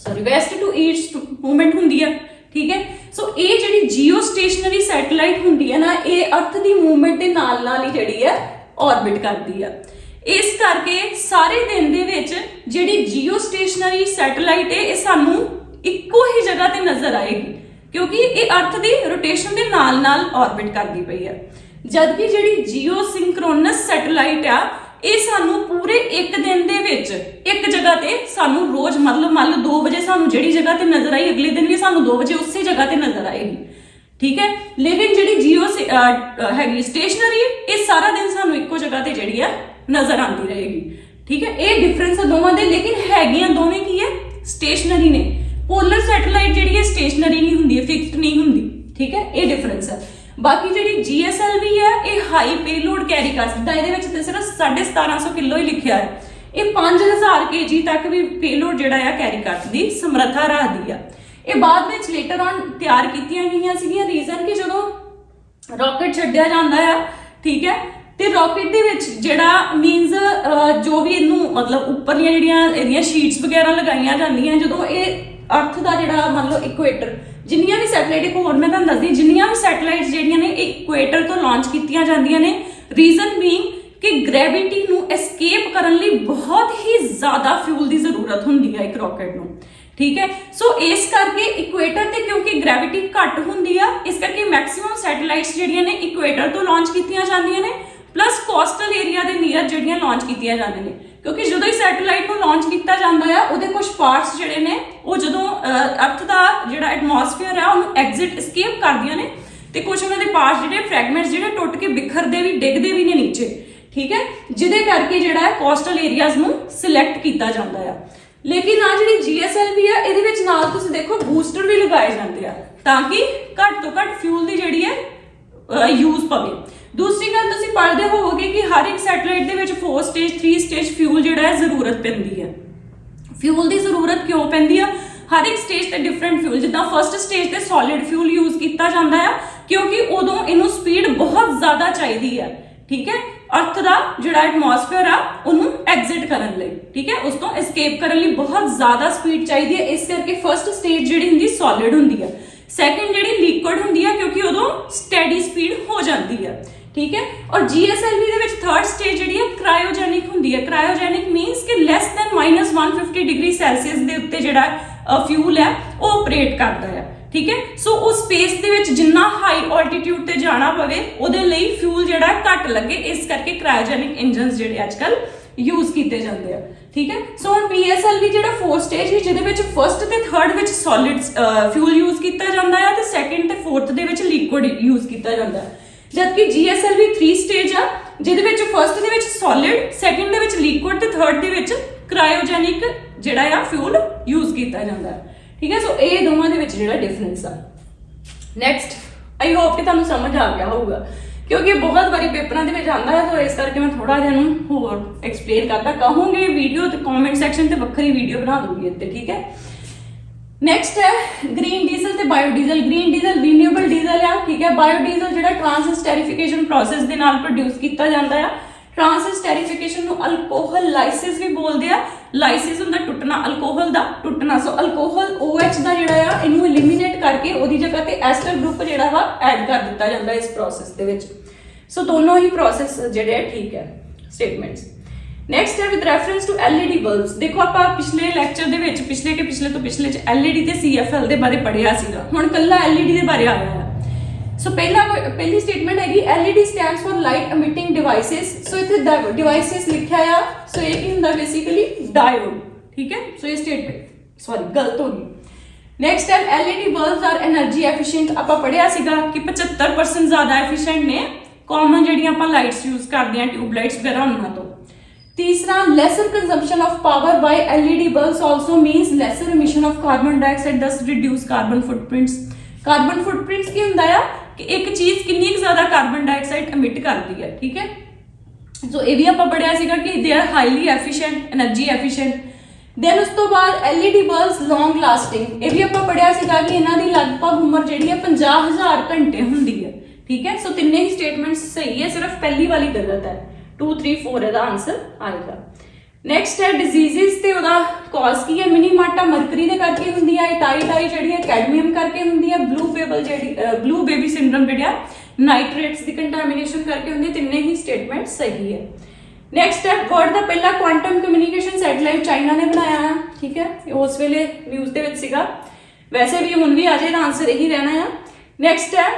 sorry west to east movement ਹੁੰਦੀ ਆ ਠੀਕ ਹੈ ਸੋ ਇਹ ਜਿਹੜੀ ਜੀਓ ਸਟੇਸ਼ਨਰੀ ਸੈਟੇਲਾਈਟ ਹੁੰਦੀ ਹੈ ਨਾ ਇਹ ਅਰਥ ਦੀ ਮੂਵਮੈਂਟ ਦੇ ਨਾਲ ਨਾਲ ਹੀ ਜਿਹੜੀ ਹੈ ਆਰਬਿਟ ਕਰਦੀ ਆ ਇਸ ਕਰਕੇ ਸਾਰੇ ਦਿਨ ਦੇ ਵਿੱਚ ਜਿਹੜੀ ਜੀਓ ਸਟੇਸ਼ਨਰੀ ਸੈਟੇਲਾਈਟ ਹੈ ਇਹ ਸਾਨੂੰ ਇੱਕੋ ਹੀ ਜਗ੍ਹਾ ਤੇ ਨਜ਼ਰ ਆਏਗੀ ਕਿਉਂਕਿ ਇਹ ਅਰਥ ਦੀ ਰੋਟੇਸ਼ਨ ਦੇ ਨਾਲ ਨਾਲ ਆਰਬਿਟ ਕਰਦੀ ਪਈ ਹੈ ਜਦਕਿ ਜਿਹੜੀ ਜੀਓ ਸਿੰਕ੍ਰੋਨਸ ਸੈਟੇਲਾਈਟ ਆ ਇਹ ਸਾਨੂੰ ਪੂਰੇ ਇੱਕ ਦਿਨ ਦੇ ਵਿੱਚ ਇੱਕ ਜਗ੍ਹਾ ਤੇ ਸਾਨੂੰ ਰੋਜ਼ ਮਤਲਬ ਮੰਨ ਲਓ 2 ਵਜੇ ਸਾਨੂੰ ਜਿਹੜੀ ਜਗ੍ਹਾ ਤੇ ਨਜ਼ਰ ਆਈ, ਅਗਲੇ ਦਿਨ ਵੀ ਸਾਨੂੰ 2 ਵਜੇ ਉਸੇ ਜਗ੍ਹਾ ਤੇ ਨਜ਼ਰ ਆਏਗੀ ਠੀਕ ਹੈ? ਲੇਕਿਨ ਜਿਹੜੀ ਜੀਓ ਸ- ਹੈਗੀ ਸਟੇਸ਼ਨਰੀ ਇਹ ਸਾਰਾ ਦਿਨ ਸਾਨੂੰ ਇੱਕੋ ਜਗ੍ਹਾ ਤੇ ਜਿਹੜੀ ਆ ਨਜ਼ਰ ਆਉਂਦੀ ਰਹੇਗੀ। ਠੀਕ ਹੈ? ਇਹ ਡਿਫਰੈਂਸ ਹੈ ਦੋਵਾਂ ਦੇ, ਲੇਕਿਨ ਹੈਗੀਆਂ ਦੋਵੇਂ ਕੀ ਹੈ? ਸਟੇਸ਼ਨਰੀ ਨੇ। ਪੋਲਰ ਸੈਟੇਲਾਈਟ ਜਿਹੜੀ ਹੈ ਸਟੇਸ਼ਨਰੀ ਨਹੀਂ ਹੁੰਦੀ ਹੈ ਫਿਕਸਡ ਨਹੀਂ ਹੁੰਦੀ। ਠੀਕ ਹੈ? ਇਹ ਡਿਫਰੈਂਸ ਹੈ ਬਾਕੀ ਜਿਹੜੀ GSLV ਹੈ, ਇਹ ਹਾਈ ਪੇਲੋਡ ਕੈਰੀ ਕਰ ਸਕਦਾ ਇਹਦੇ ਵਿੱਚ ਤੇ ਸਿਰਫ 1750 ਕਿਲੋ ਹੀ ਲਿਖਿਆ ਹੈ। ਇਹ 5000 kg ਤੱਕ ਵੀ ਪੇਲੋਡ ਜਿਹੜਾ ਆ ਕੈਰੀ ਕਰਨ ਦੀ ਸਮਰੱਥਾ ਰੱਖਦੀ ਆ। ਇਹ ਬਾਅਦ ਵਿੱਚ ਲੇਟਰ ਔਨ ਤਿਆਰ ਕੀਤੀਆਂ ਗਈਆਂ ਸੀਗੀਆਂ। ਰੀਜ਼ਨ ਕਿ ਜਦੋਂ ਰਾਕਟ ਛੱਡਿਆ ਜਾਂਦਾ ਆ, ਠੀਕ ਹੈ, ਤੇ ਰਾਕਟ ਦੇ ਵਿੱਚ ਜਿਹੜਾ ਮੀਨਸ ਜੋ ਵੀ ਇਹਨੂੰ ਮਤਲਬ ਉੱਪਰਲੀਆਂ ਜਿਹੜੀਆਂ ਇਹਦੀਆਂ ਸ਼ੀਟਸ ਵਗੈਰਾ ਲਗਾਈਆਂ ਜਾਂਦੀਆਂ, ਜਦੋਂ ਇਹ ਅਰਥ ਦਾ ਜਿਹੜਾ ਮੰਨ ਲਓ ਇਕੁਏਟਰ ਜਿੰਨੀਆਂ ਵੀ ਸੈਟੇਲਾਈਟ, ਇੱਕ ਹੋਰ ਮੈਂ ਤੁਹਾਨੂੰ ਦੱਸਦੀ, ਜਿੰਨੀਆਂ ਵੀ ਸੈਟੇਲਾਈਟਸ ਜਿਹੜੀਆਂ ਨੇ ਇਕੁਏਟਰ ਤੋਂ ਲਾਂਚ ਕੀਤੀਆਂ ਜਾਂਦੀਆਂ ਨੇ। ਰੀਜ਼ਨ ਬੀਇੰਗ ਕਿ ਗ੍ਰੈਵਿਟੀ ਨੂੰ ਐਸਕੇਪ ਕਰਨ ਲਈ ਬਹੁਤ ਹੀ ਜ਼ਿਆਦਾ ਫਿਊਲ ਦੀ ਜ਼ਰੂਰਤ ਹੁੰਦੀ ਹੈ ਇੱਕ ਰਾਕਟ ਨੂੰ। ਠੀਕ ਹੈ? ਸੋ ਇਸ ਕਰਕੇ ਇਕੁਏਟਰ ਤੇ ਕਿਉਂਕਿ ਗ੍ਰੈਵਿਟੀ ਘੱਟ ਹੁੰਦੀ ਆ, ਇਸ ਕਰਕੇ ਮੈਕਸਿਮਮ ਸੈਟੇਲਾਈਟਸ ਜਿਹੜੀਆਂ ਨੇ ਇਕੁਏਟਰ ਤੋਂ ਲਾਂਚ ਕੀਤੀਆਂ ਜਾਂਦੀਆਂ ਨੇ ਪਲੱਸ ਕੋਸਟਲ ਏਰੀਆ ਦੇ ਨੀਅਰ ਜਿਹੜੀਆਂ ਲਾਂਚ ਕੀਤੀਆਂ ਜਾਂਦੀਆਂ ਨੇ। ਕਿਉਂਕਿ ਜਦੋਂ ਹੀ ਸੈਟੇਲਾਈਟ ਨੂੰ ਲਾਂਚ ਕੀਤਾ ਜਾਂਦਾ ਆ, ਉਹਦੇ ਕੁਝ ਪਾਰਟਸ ਜਿਹੜੇ ਨੇ, ਉਹ ਜਦੋਂ ਅਰਥ ਦਾ ਜਿਹੜਾ ਐਟਮੋਸਫੇਅਰ ਆ, ਉਹਨੂੰ ਐਗਜ਼ਿਟ ਐਸਕੇਪ ਕਰਦੀਆਂ ਨੇ ਤੇ ਕੁਝ ਉਹਨਾਂ ਦੇ ਪਾਰਟਸ ਜਿਹੜੇ ਫ੍ਰੈਗਮੈਂਟਸ ਜਿਹੜੇ ਟੁੱਟ ਕੇ ਬਿਖਰਦੇ ਵੀ, ਡਿੱਗਦੇ ਵੀ ਨੇ ਨੀਚੇ, ਠੀਕ ਹੈ? ਜਿਹਦੇ ਕਰਕੇ ਜਿਹੜਾ ਹੈ ਕੋਸਟਲ ਏਰੀਆਜ਼ ਨੂੰ ਸਿਲੈਕਟ ਕੀਤਾ ਜਾਂਦਾ ਆ। ਲੇਕਿਨ ਆ ਜਿਹੜੀ GSLV ਆ, ਇਹਦੇ ਵਿੱਚ ਨਾਲ ਤੁਸੀਂ ਦੇਖੋ ਬੂਸਟਰ ਵੀ ਲਗਾਏ ਜਾਂਦੇ ਆ, ਤਾਂ ਕਿ ਘੱਟ ਤੋਂ ਘੱਟ ਫਿਊਲ ਦੀ ਜਿਹੜੀ ਹੈ ਯੂਜ਼ ਪਵੇ। ਦੂਸਰੀ ਗੱਲ ਤੁਸੀਂ ਪੜ੍ਹਦੇ ਹੋਵੋਗੇ ਕਿ ਹਰ ਇੱਕ ਸੈਟੇਲਾਈਟ ਦੇ ਵਿੱਚ 4 ਸਟੇਜ 3 ਸਟੇਜ ਫਿਊਲ ਜਿਹੜਾ ਹੈ ਜ਼ਰੂਰਤ ਪੈਂਦੀ ਹੈ। ਫਿਊਲ ਦੀ ਜ਼ਰੂਰਤ ਕਿਉਂ ਪੈਂਦੀ ਆ? ਹਰ ਇੱਕ ਸਟੇਜ ਤੇ ਡਿਫਰੈਂਟ ਫਿਊਲ ਜਿੱਦਾਂ ਫਰਸਟ ਸਟੇਜ ਤੇ ਸੋਲਿਡ ਫਿਊਲ ਯੂਜ਼ ਕੀਤਾ ਜਾਂਦਾ ਆ, ਕਿਉਂਕਿ ਉਦੋਂ ਇਹਨੂੰ ਸਪੀਡ ਬਹੁਤ ਜ਼ਿਆਦਾ ਚਾਹੀਦੀ ਹੈ ਠੀਕ ਹੈ? ਅਰਥ ਦਾ ਜਿਹੜਾ ਐਟਮੋਸਫੇਅਰ ਆ, ਉਹਨੂੰ ਐਗਜ਼ਿਟ ਕਰਨ ਲਈ, ਠੀਕ ਹੈ? ਉਸ ਤੋਂ ਐਸਕੇਪ ਕਰਨ ਲਈ ਬਹੁਤ ਜ਼ਿਆਦਾ ਸਪੀਡ ਚਾਹੀਦੀ ਹੈ, ਇਸ ਕਰਕੇ ਫਰਸਟ ਸਟੇਜ ਜਿਹੜੀ ਹੁੰਦੀ ਸੋਲਿਡ ਹੁੰਦੀ ਹੈ ਸੈਕੰਡ ਜਿਹੜੀ ਲਿਕੁਇਡ ਹੁੰਦੀ ਹੈ ਕਿਉਂਕਿ ਉਦੋਂ ਸਟੈਡੀ ਸਪੀਡ ਹੋ ਜਾਂਦੀ ਹੈ ਠੀਕ ਹੈ? ਔਰ GSLV ਦੇ ਵਿੱਚ ਥਰਡ ਸਟੇਜ ਜਿਹੜੀ ਹੈ ਕ੍ਰਾਇਓਜੈਨਿਕ ਹੁੰਦੀ ਹੈ। ਕ੍ਰਾਇਓਜੈਨਿਕ ਮੀਨਸ ਕਿ ਲੈਸ ਦੈਨ -150 ਡਿਗਰੀ ਸੈਲਸੀਅਸ ਦੇ ਉੱਤੇ ਜਿਹੜਾ ਫਿਊਲ ਹੈ, ਉਹ ਆਪਰੇਟ ਕਰਦਾ ਹੈ। ਠੀਕ ਹੈ? ਸੋ ਉਹ ਸਪੇਸ ਦੇ ਵਿੱਚ ਜਿੰਨਾ ਹਾਈ ਆਲਟੀਟਿਊਡ ਤੇ ਜਾਣਾ ਪਵੇ, ਉਹਦੇ ਲਈ ਫਿਊਲ ਜਿਹੜਾ ਘੱਟ ਲੱਗੇ। ਇਸ ਕਰਕੇ ਕ੍ਰਾਇਓਜੈਨਿਕ ਇੰਜਨਸ ਜਿਹੜੇ ਅੱਜਕੱਲ ਯੂਜ਼ ਕੀਤੇ ਜਾਂਦੇ ਆ। ਠੀਕ ਹੈ? ਸੋ ਹੁਣ PSLV ਜਿਹੜਾ ਫੋਰ ਸਟੇਜ ਹੈ ਜਿਹਦੇ ਵਿੱਚ ਫਰਸਟ ਤੇ ਥਰਡ ਵਿੱਚ ਸੋਲਿਡ ਫਿਊਲ ਯੂਜ਼ ਕੀਤਾ ਜਾਂਦਾ ਹੈ ਤੇ ਸੈਕੰਡ ਤੇ ਫੋਰਥ ਦੇ ਵਿੱਚ ਲਿਕੁਇਡ ਯੂਜ਼ ਕੀਤਾ ਜਾਂਦਾ ਹੈ ਜਦਕਿ GSLV 3 ਸਟੇਜ ਆ, ਜਿਹਦੇ ਵਿੱਚ ਫਰਸਟ ਦੇ ਵਿੱਚ ਸੋਲਿਡ ਸੈਕੰਡ ਦੇ ਵਿੱਚ ਲਿਕੁਇਡ ਤੇ ਥਰਡ ਦੇ ਵਿੱਚ ਕ੍ਰਾਇਓਜੈਨਿਕ ਜਿਹੜਾ ਆ ਫਿਊਲ ਯੂਜ਼ ਕੀਤਾ ਜਾਂਦਾ। ਠੀਕ ਹੈ ਸੋ ਇਹ ਦੋਵਾਂ ਦੇ ਵਿੱਚ ਜਿਹੜਾ ਡਿਫਰੈਂਸ ਆ। ਨੈਕਸਟ ਆਈ ਹੋਪ ਕਿ ਤੁਹਾਨੂੰ ਸਮਝ ਆ ਗਿਆ ਹੋਊਗਾ। ਕਿਉਂਕਿ ਬਹੁਤ ਵਾਰੀ ਪੇਪਰਾਂ ਦੇ ਵਿੱਚ ਆਉਂਦਾ ਹੈ ਤਾਂ ਇਸ ਕਰਕੇ ਮੈਂ ਥੋੜਾ ਜਿਹਾ ਨੂੰ ਹੋਰ ਐਕਸਪਲੇਨ ਕਰਦਾ। ਕਹੂੰਗੀ ਵੀਡੀਓ ਤੇ ਕਮੈਂਟ ਸੈਕਸ਼ਨ ਤੇ ਵੱਖਰੀ ਵੀਡੀਓ ਬਣਾ ਦੂੰਗੀ ਇੱਥੇ, ਠੀਕ ਹੈ? ਨੈਕਸਟ ਹੈ ਗ੍ਰੀਨ ਡੀਜ਼ਲ ਤੇ bio diesel green diesel renewable diesel ਆ, ਠੀਕ ਹੈ? ਬਾਇਓ ਡੀਜ਼ਲ ਜਿਹੜਾ ਟ੍ਰਾਂਸਸਟੈਰੀਫਿਕੇਸ਼ਨ ਪ੍ਰੋਸੈਸ ਦੇ ਨਾਲ ਪ੍ਰੋਡਿਊਸ ਕੀਤਾ ਜਾਂਦਾ ਆ। ਟ੍ਰਾਂਸਸਟੈਰੀਫਿਕੇਸ਼ਨ ਨੂੰ ਅਲਕੋਹਲ ਲਾਈਸਿਸ ਵੀ ਬੋਲਦੇ ਆ। ਲਾਈਸਿਸ ਹੁੰਦਾ ਟੁੱਟਣਾ ਅਲਕੋਹਲ ਦਾ ਟੁੱਟਣਾ। ਸੋ ਅਲਕੋਹਲ OH ਦਾ ਜਿਹੜਾ ਆ, ਇਹਨੂੰ ਐਲੀਮੀਨੇਟ ਕਰਕੇ ਉਹਦੀ ਜਗ੍ਹਾ ਤੇ ਐਸਟਰ ਗਰੁੱਪ ਜਿਹੜਾ ਵਾ ਐਡ ਕਰ ਦਿੱਤਾ ਜਾਂਦਾ ਇਸ ਪ੍ਰੋਸੈਸ ਦੇ ਵਿੱਚ। ਸੋ ਦੋਨੋਂ ਹੀ ਪ੍ਰੋਸੈਸ ਜਿਹੜੇ ਆ, ਠੀਕ ਹੈ। ਸਟੇਟਮੈਂਟਸ ਨੈਕਸਟ ਹੈ with reference to LED bulbs ਦੇਖੋ ਆਪਾਂ ਪਿਛਲੇ ਲੈਕਚਰ ਦੇ ਵਿੱਚ, ਪਿਛਲੇ ਕੇ ਪਿਛਲੇ ਤੋਂ ਪਿਛਲੇ ਚ LED ਤੇ CFL ਦੇ ਬਾਰੇ ਪੜਿਆ ਸੀਗਾ। ਹੁਣ ਕੱਲਾ LED ਦੇ ਬਾਰੇ ਆ ਰਿਹਾ ਸੋ ਪਹਿਲਾ ਪਹਿਲੀ ਸਟੇਟਮੈਂਟ ਹੈਗੀ LED stands for light emitting devices so ਇੱਥੇ ਡਿਵਾਈਸਸ ਲਿਖਿਆ ਆ। ਸੋ ਇਹ ਕੀ ਹੁੰਦਾ ਬੇਸਿਕਲੀ ਡਾਇਓਡ ਠੀਕ ਹੈ? ਸੋ ਇਹ ਸਟੇਟਮੈਂਟ ਸੌਰੀ ਗਲਤ ਹੋ ਗਈ। ਨੈਕਸਟ ਹੈ LED bulbs are energy efficient ਆਪਾਂ ਪੜਿਆ ਸੀਗਾ ਕਿ 75% ਜ਼ਿਆਦਾ ਐਫੀਸ਼ੀਐਂਟ ਨੇ। ਕਾਮਨ ਜਿਹੜੀਆਂ ਆਪਾਂ ਲਾਈਟਸ ਯੂਜ਼ ਕਰਦੇ ਆ ਟਿਊਬ ਲਾਈਟਸ ਵਗੈਰਾ ਉਹਨਾਂ ਤੋਂ। ਤੀਸਰਾ lesser consumption of power by LED bulbs also means lesser emission of carbon dioxide thus reduce carbon footprints carbon footprints ਕੀ ਹੁੰਦਾ ਆ? ਕਿ ਇੱਕ ਚੀਜ਼ ਕਿੰਨੀ ਜ਼ਿਆਦਾ ਕਾਰਬਨ ਡਾਈਆਕਸਾਈਡ ਐਮਿਟ ਕਰਦੀ ਹੈ, ਠੀਕ ਹੈ? ਸੋ ਇਹ ਵੀ ਆਪਾਂ ਪੜਿਆ ਸੀਗਾ ਕਿ they are highly efficient energy efficient than ਉਸ ਤੋਂ ਬਾਅਦ ਐਲਈਡੀ ਬਲਬਸ ਲੌਂਗ ਲਾਸਟਿੰਗ ਇਹ ਵੀ ਆਪਾਂ ਪੜਿਆ ਸੀਗਾ ਕਿ ਇਹਨਾਂ ਦੀ ਲਗਭਗ ਉਮਰ ਜਿਹੜੀ ਹੈ 50000 ਘੰਟੇ ਹੁੰਦੀ ਹੈ, ਠੀਕ ਹੈ? ਸੋ ਤਿੰਨੇ ਹੀ ਸਟੇਟਮੈਂਟਸ ਸਹੀ ਹੈ, ਸਿਰਫ ਪਹਿਲੀ ਵਾਲੀ ਗਲਤ ਹੈ। 2 3 4 ਇਹਦਾ ਆਨਸਰ ਆਏਗਾ ਨੈਕਸਟ ਹੈ ਡਿਜ਼ੀਜ਼ਸ ਤੇ ਉਹਦਾ ਕਾਜ਼ ਕੀ ਹੈ? ਮਿਨੀਮਾਟਾ ਮਰਕਰੀ ਦੇ ਕਰਕੇ ਹੁੰਦੀ ਹੈ ਟਾਈਟਾਈ ਜਿਹੜੀ ਹੈ ਕੈਡਮੀਅਮ ਕਰਕੇ ਹੁੰਦੀ ਹੈ ਬਲੂ ਬੇਬਲ ਜਿਹੜੀ ਬਲੂ ਬੇਬੀ ਸਿੰਡਰਮ ਜਿਹੜੀ ਹੈ ਨਾਈਟ੍ਰੇਟਸ ਦੀ ਕੰਟਾਮੀਨੇਸ਼ਨ ਕਰਕੇ ਹੁੰਦੀ ਹੈ ਤਿੰਨੇ ਹੀ ਸਟੇਟਮੈਂਟ ਸਹੀ ਹੈ। ਨੈਕਸਟ ਹੈ ਵਰਲਡ ਦਾ ਪਹਿਲਾ ਕੁਆਂਟਮ ਕਮਿਊਨੀਕੇਸ਼ਨ ਸੈਟੇਲਾਈਟ ਚਾਈਨਾ ਨੇ ਬਣਾਇਆ ਹੈ ਠੀਕ ਹੈ? ਉਸ ਵੇਲੇ ਨਿਊਜ਼ ਦੇ ਵਿੱਚ ਸੀਗਾ। ਵੈਸੇ ਵੀ ਹੁਣ ਵੀ ਅਜੇ ਦਾ ਆਨਸਰ ਇਹੀ ਰਹਿਣਾ ਆ। ਨੈਕਸਟ ਹੈ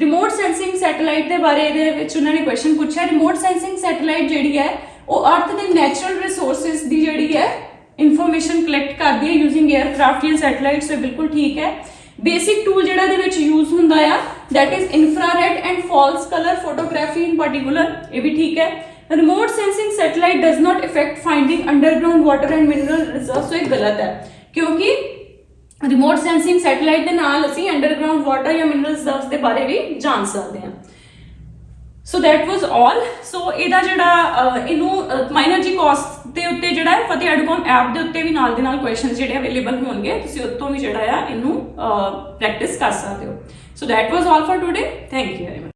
ਰਿਮੋਟ ਸੈਂਸਿੰਗ ਸੈਟੇਲਾਈਟ ਦੇ ਬਾਰੇ ਇਹਦੇ ਵਿੱਚ ਉਹਨਾਂ ਨੇ ਕੁਐਸਚਨ ਪੁੱਛਿਆ। ਰਿਮੋਟ ਸੈਂਸਿੰਗ ਸੈਟੇਲਾਈਟ ਜਿਹੜੀ ਹੈ, ਉਹ ਅਰਥ ਦੇ ਨੈਚੁਰਲ ਰਿਸੋਰਸਸ ਦੀ ਜਿਹੜੀ ਹੈ ਇਨਫੋਰਮੇਸ਼ਨ ਕਲੈਕਟ ਕਰਦੀ ਹੈ ਯੂਜ਼ਿੰਗ 에ਅਰਕ੍ਰਾਫਟ ਜਾਂ ਸੈਟੇਲਾਈਟਸ ਇਹ ਬਿਲਕੁਲ ਠੀਕ ਹੈ। ਬੇਸਿਕ ਟੂਲ ਜਿਹੜਾ ਦੇ ਵਿੱਚ ਯੂਜ਼ ਹੁੰਦਾ ਆ, that is infrared and false colour photography in particular, ਇਹ ਵੀ ਠੀਕ ਹੈ। Remote sensing satellite does not effect finding underground water and mineral reserves so ਇਹ ਗਲਤ ਹੈ। ਕਿਉਂਕਿ ਰਿਮੋਟ ਸੈਂਸਿੰਗ ਸੈਟੇਲਾਈਟ ਦੇ ਨਾਲ ਅਸੀਂ ਅੰਡਰਗਰਾਉਂਡ ਵਾਟਰ ਜਾਂ ਮਿਨਰਲ ਰਿਜ਼ਰਵਸ ਦੇ ਬਾਰੇ ਵੀ ਜਾਣ ਸਕਦੇ ਹਾਂ। ਸੋ ਦੈਟ ਵਾਸ ਆਲ ਸੋ ਇਹਦਾ ਜਿਹੜਾ ਇਹਨੂੰ ਮਾਈਨਰ ਜੀ ਕਾਸਟ ਦੇ ਉੱਤੇ ਜਿਹੜਾ ਹੈ, ਫਤਿਹ ਐਡਕੋਮ ਐਪ ਦੇ ਉੱਤੇ ਵੀ ਨਾਲ ਦੇ ਨਾਲ ਕੁਐਸਚਨਸ ਜਿਹੜੇ ਅਵੇਲੇਬਲ ਹੋਣਗੇ, ਤੁਸੀਂ ਉੱਤੋਂ ਵੀ ਜਿਹੜਾ ਆ, ਇਹਨੂੰ ਪ੍ਰੈਕਟਿਸ ਕਰ ਸਕਦੇ ਹੋ। So that was all for today thank you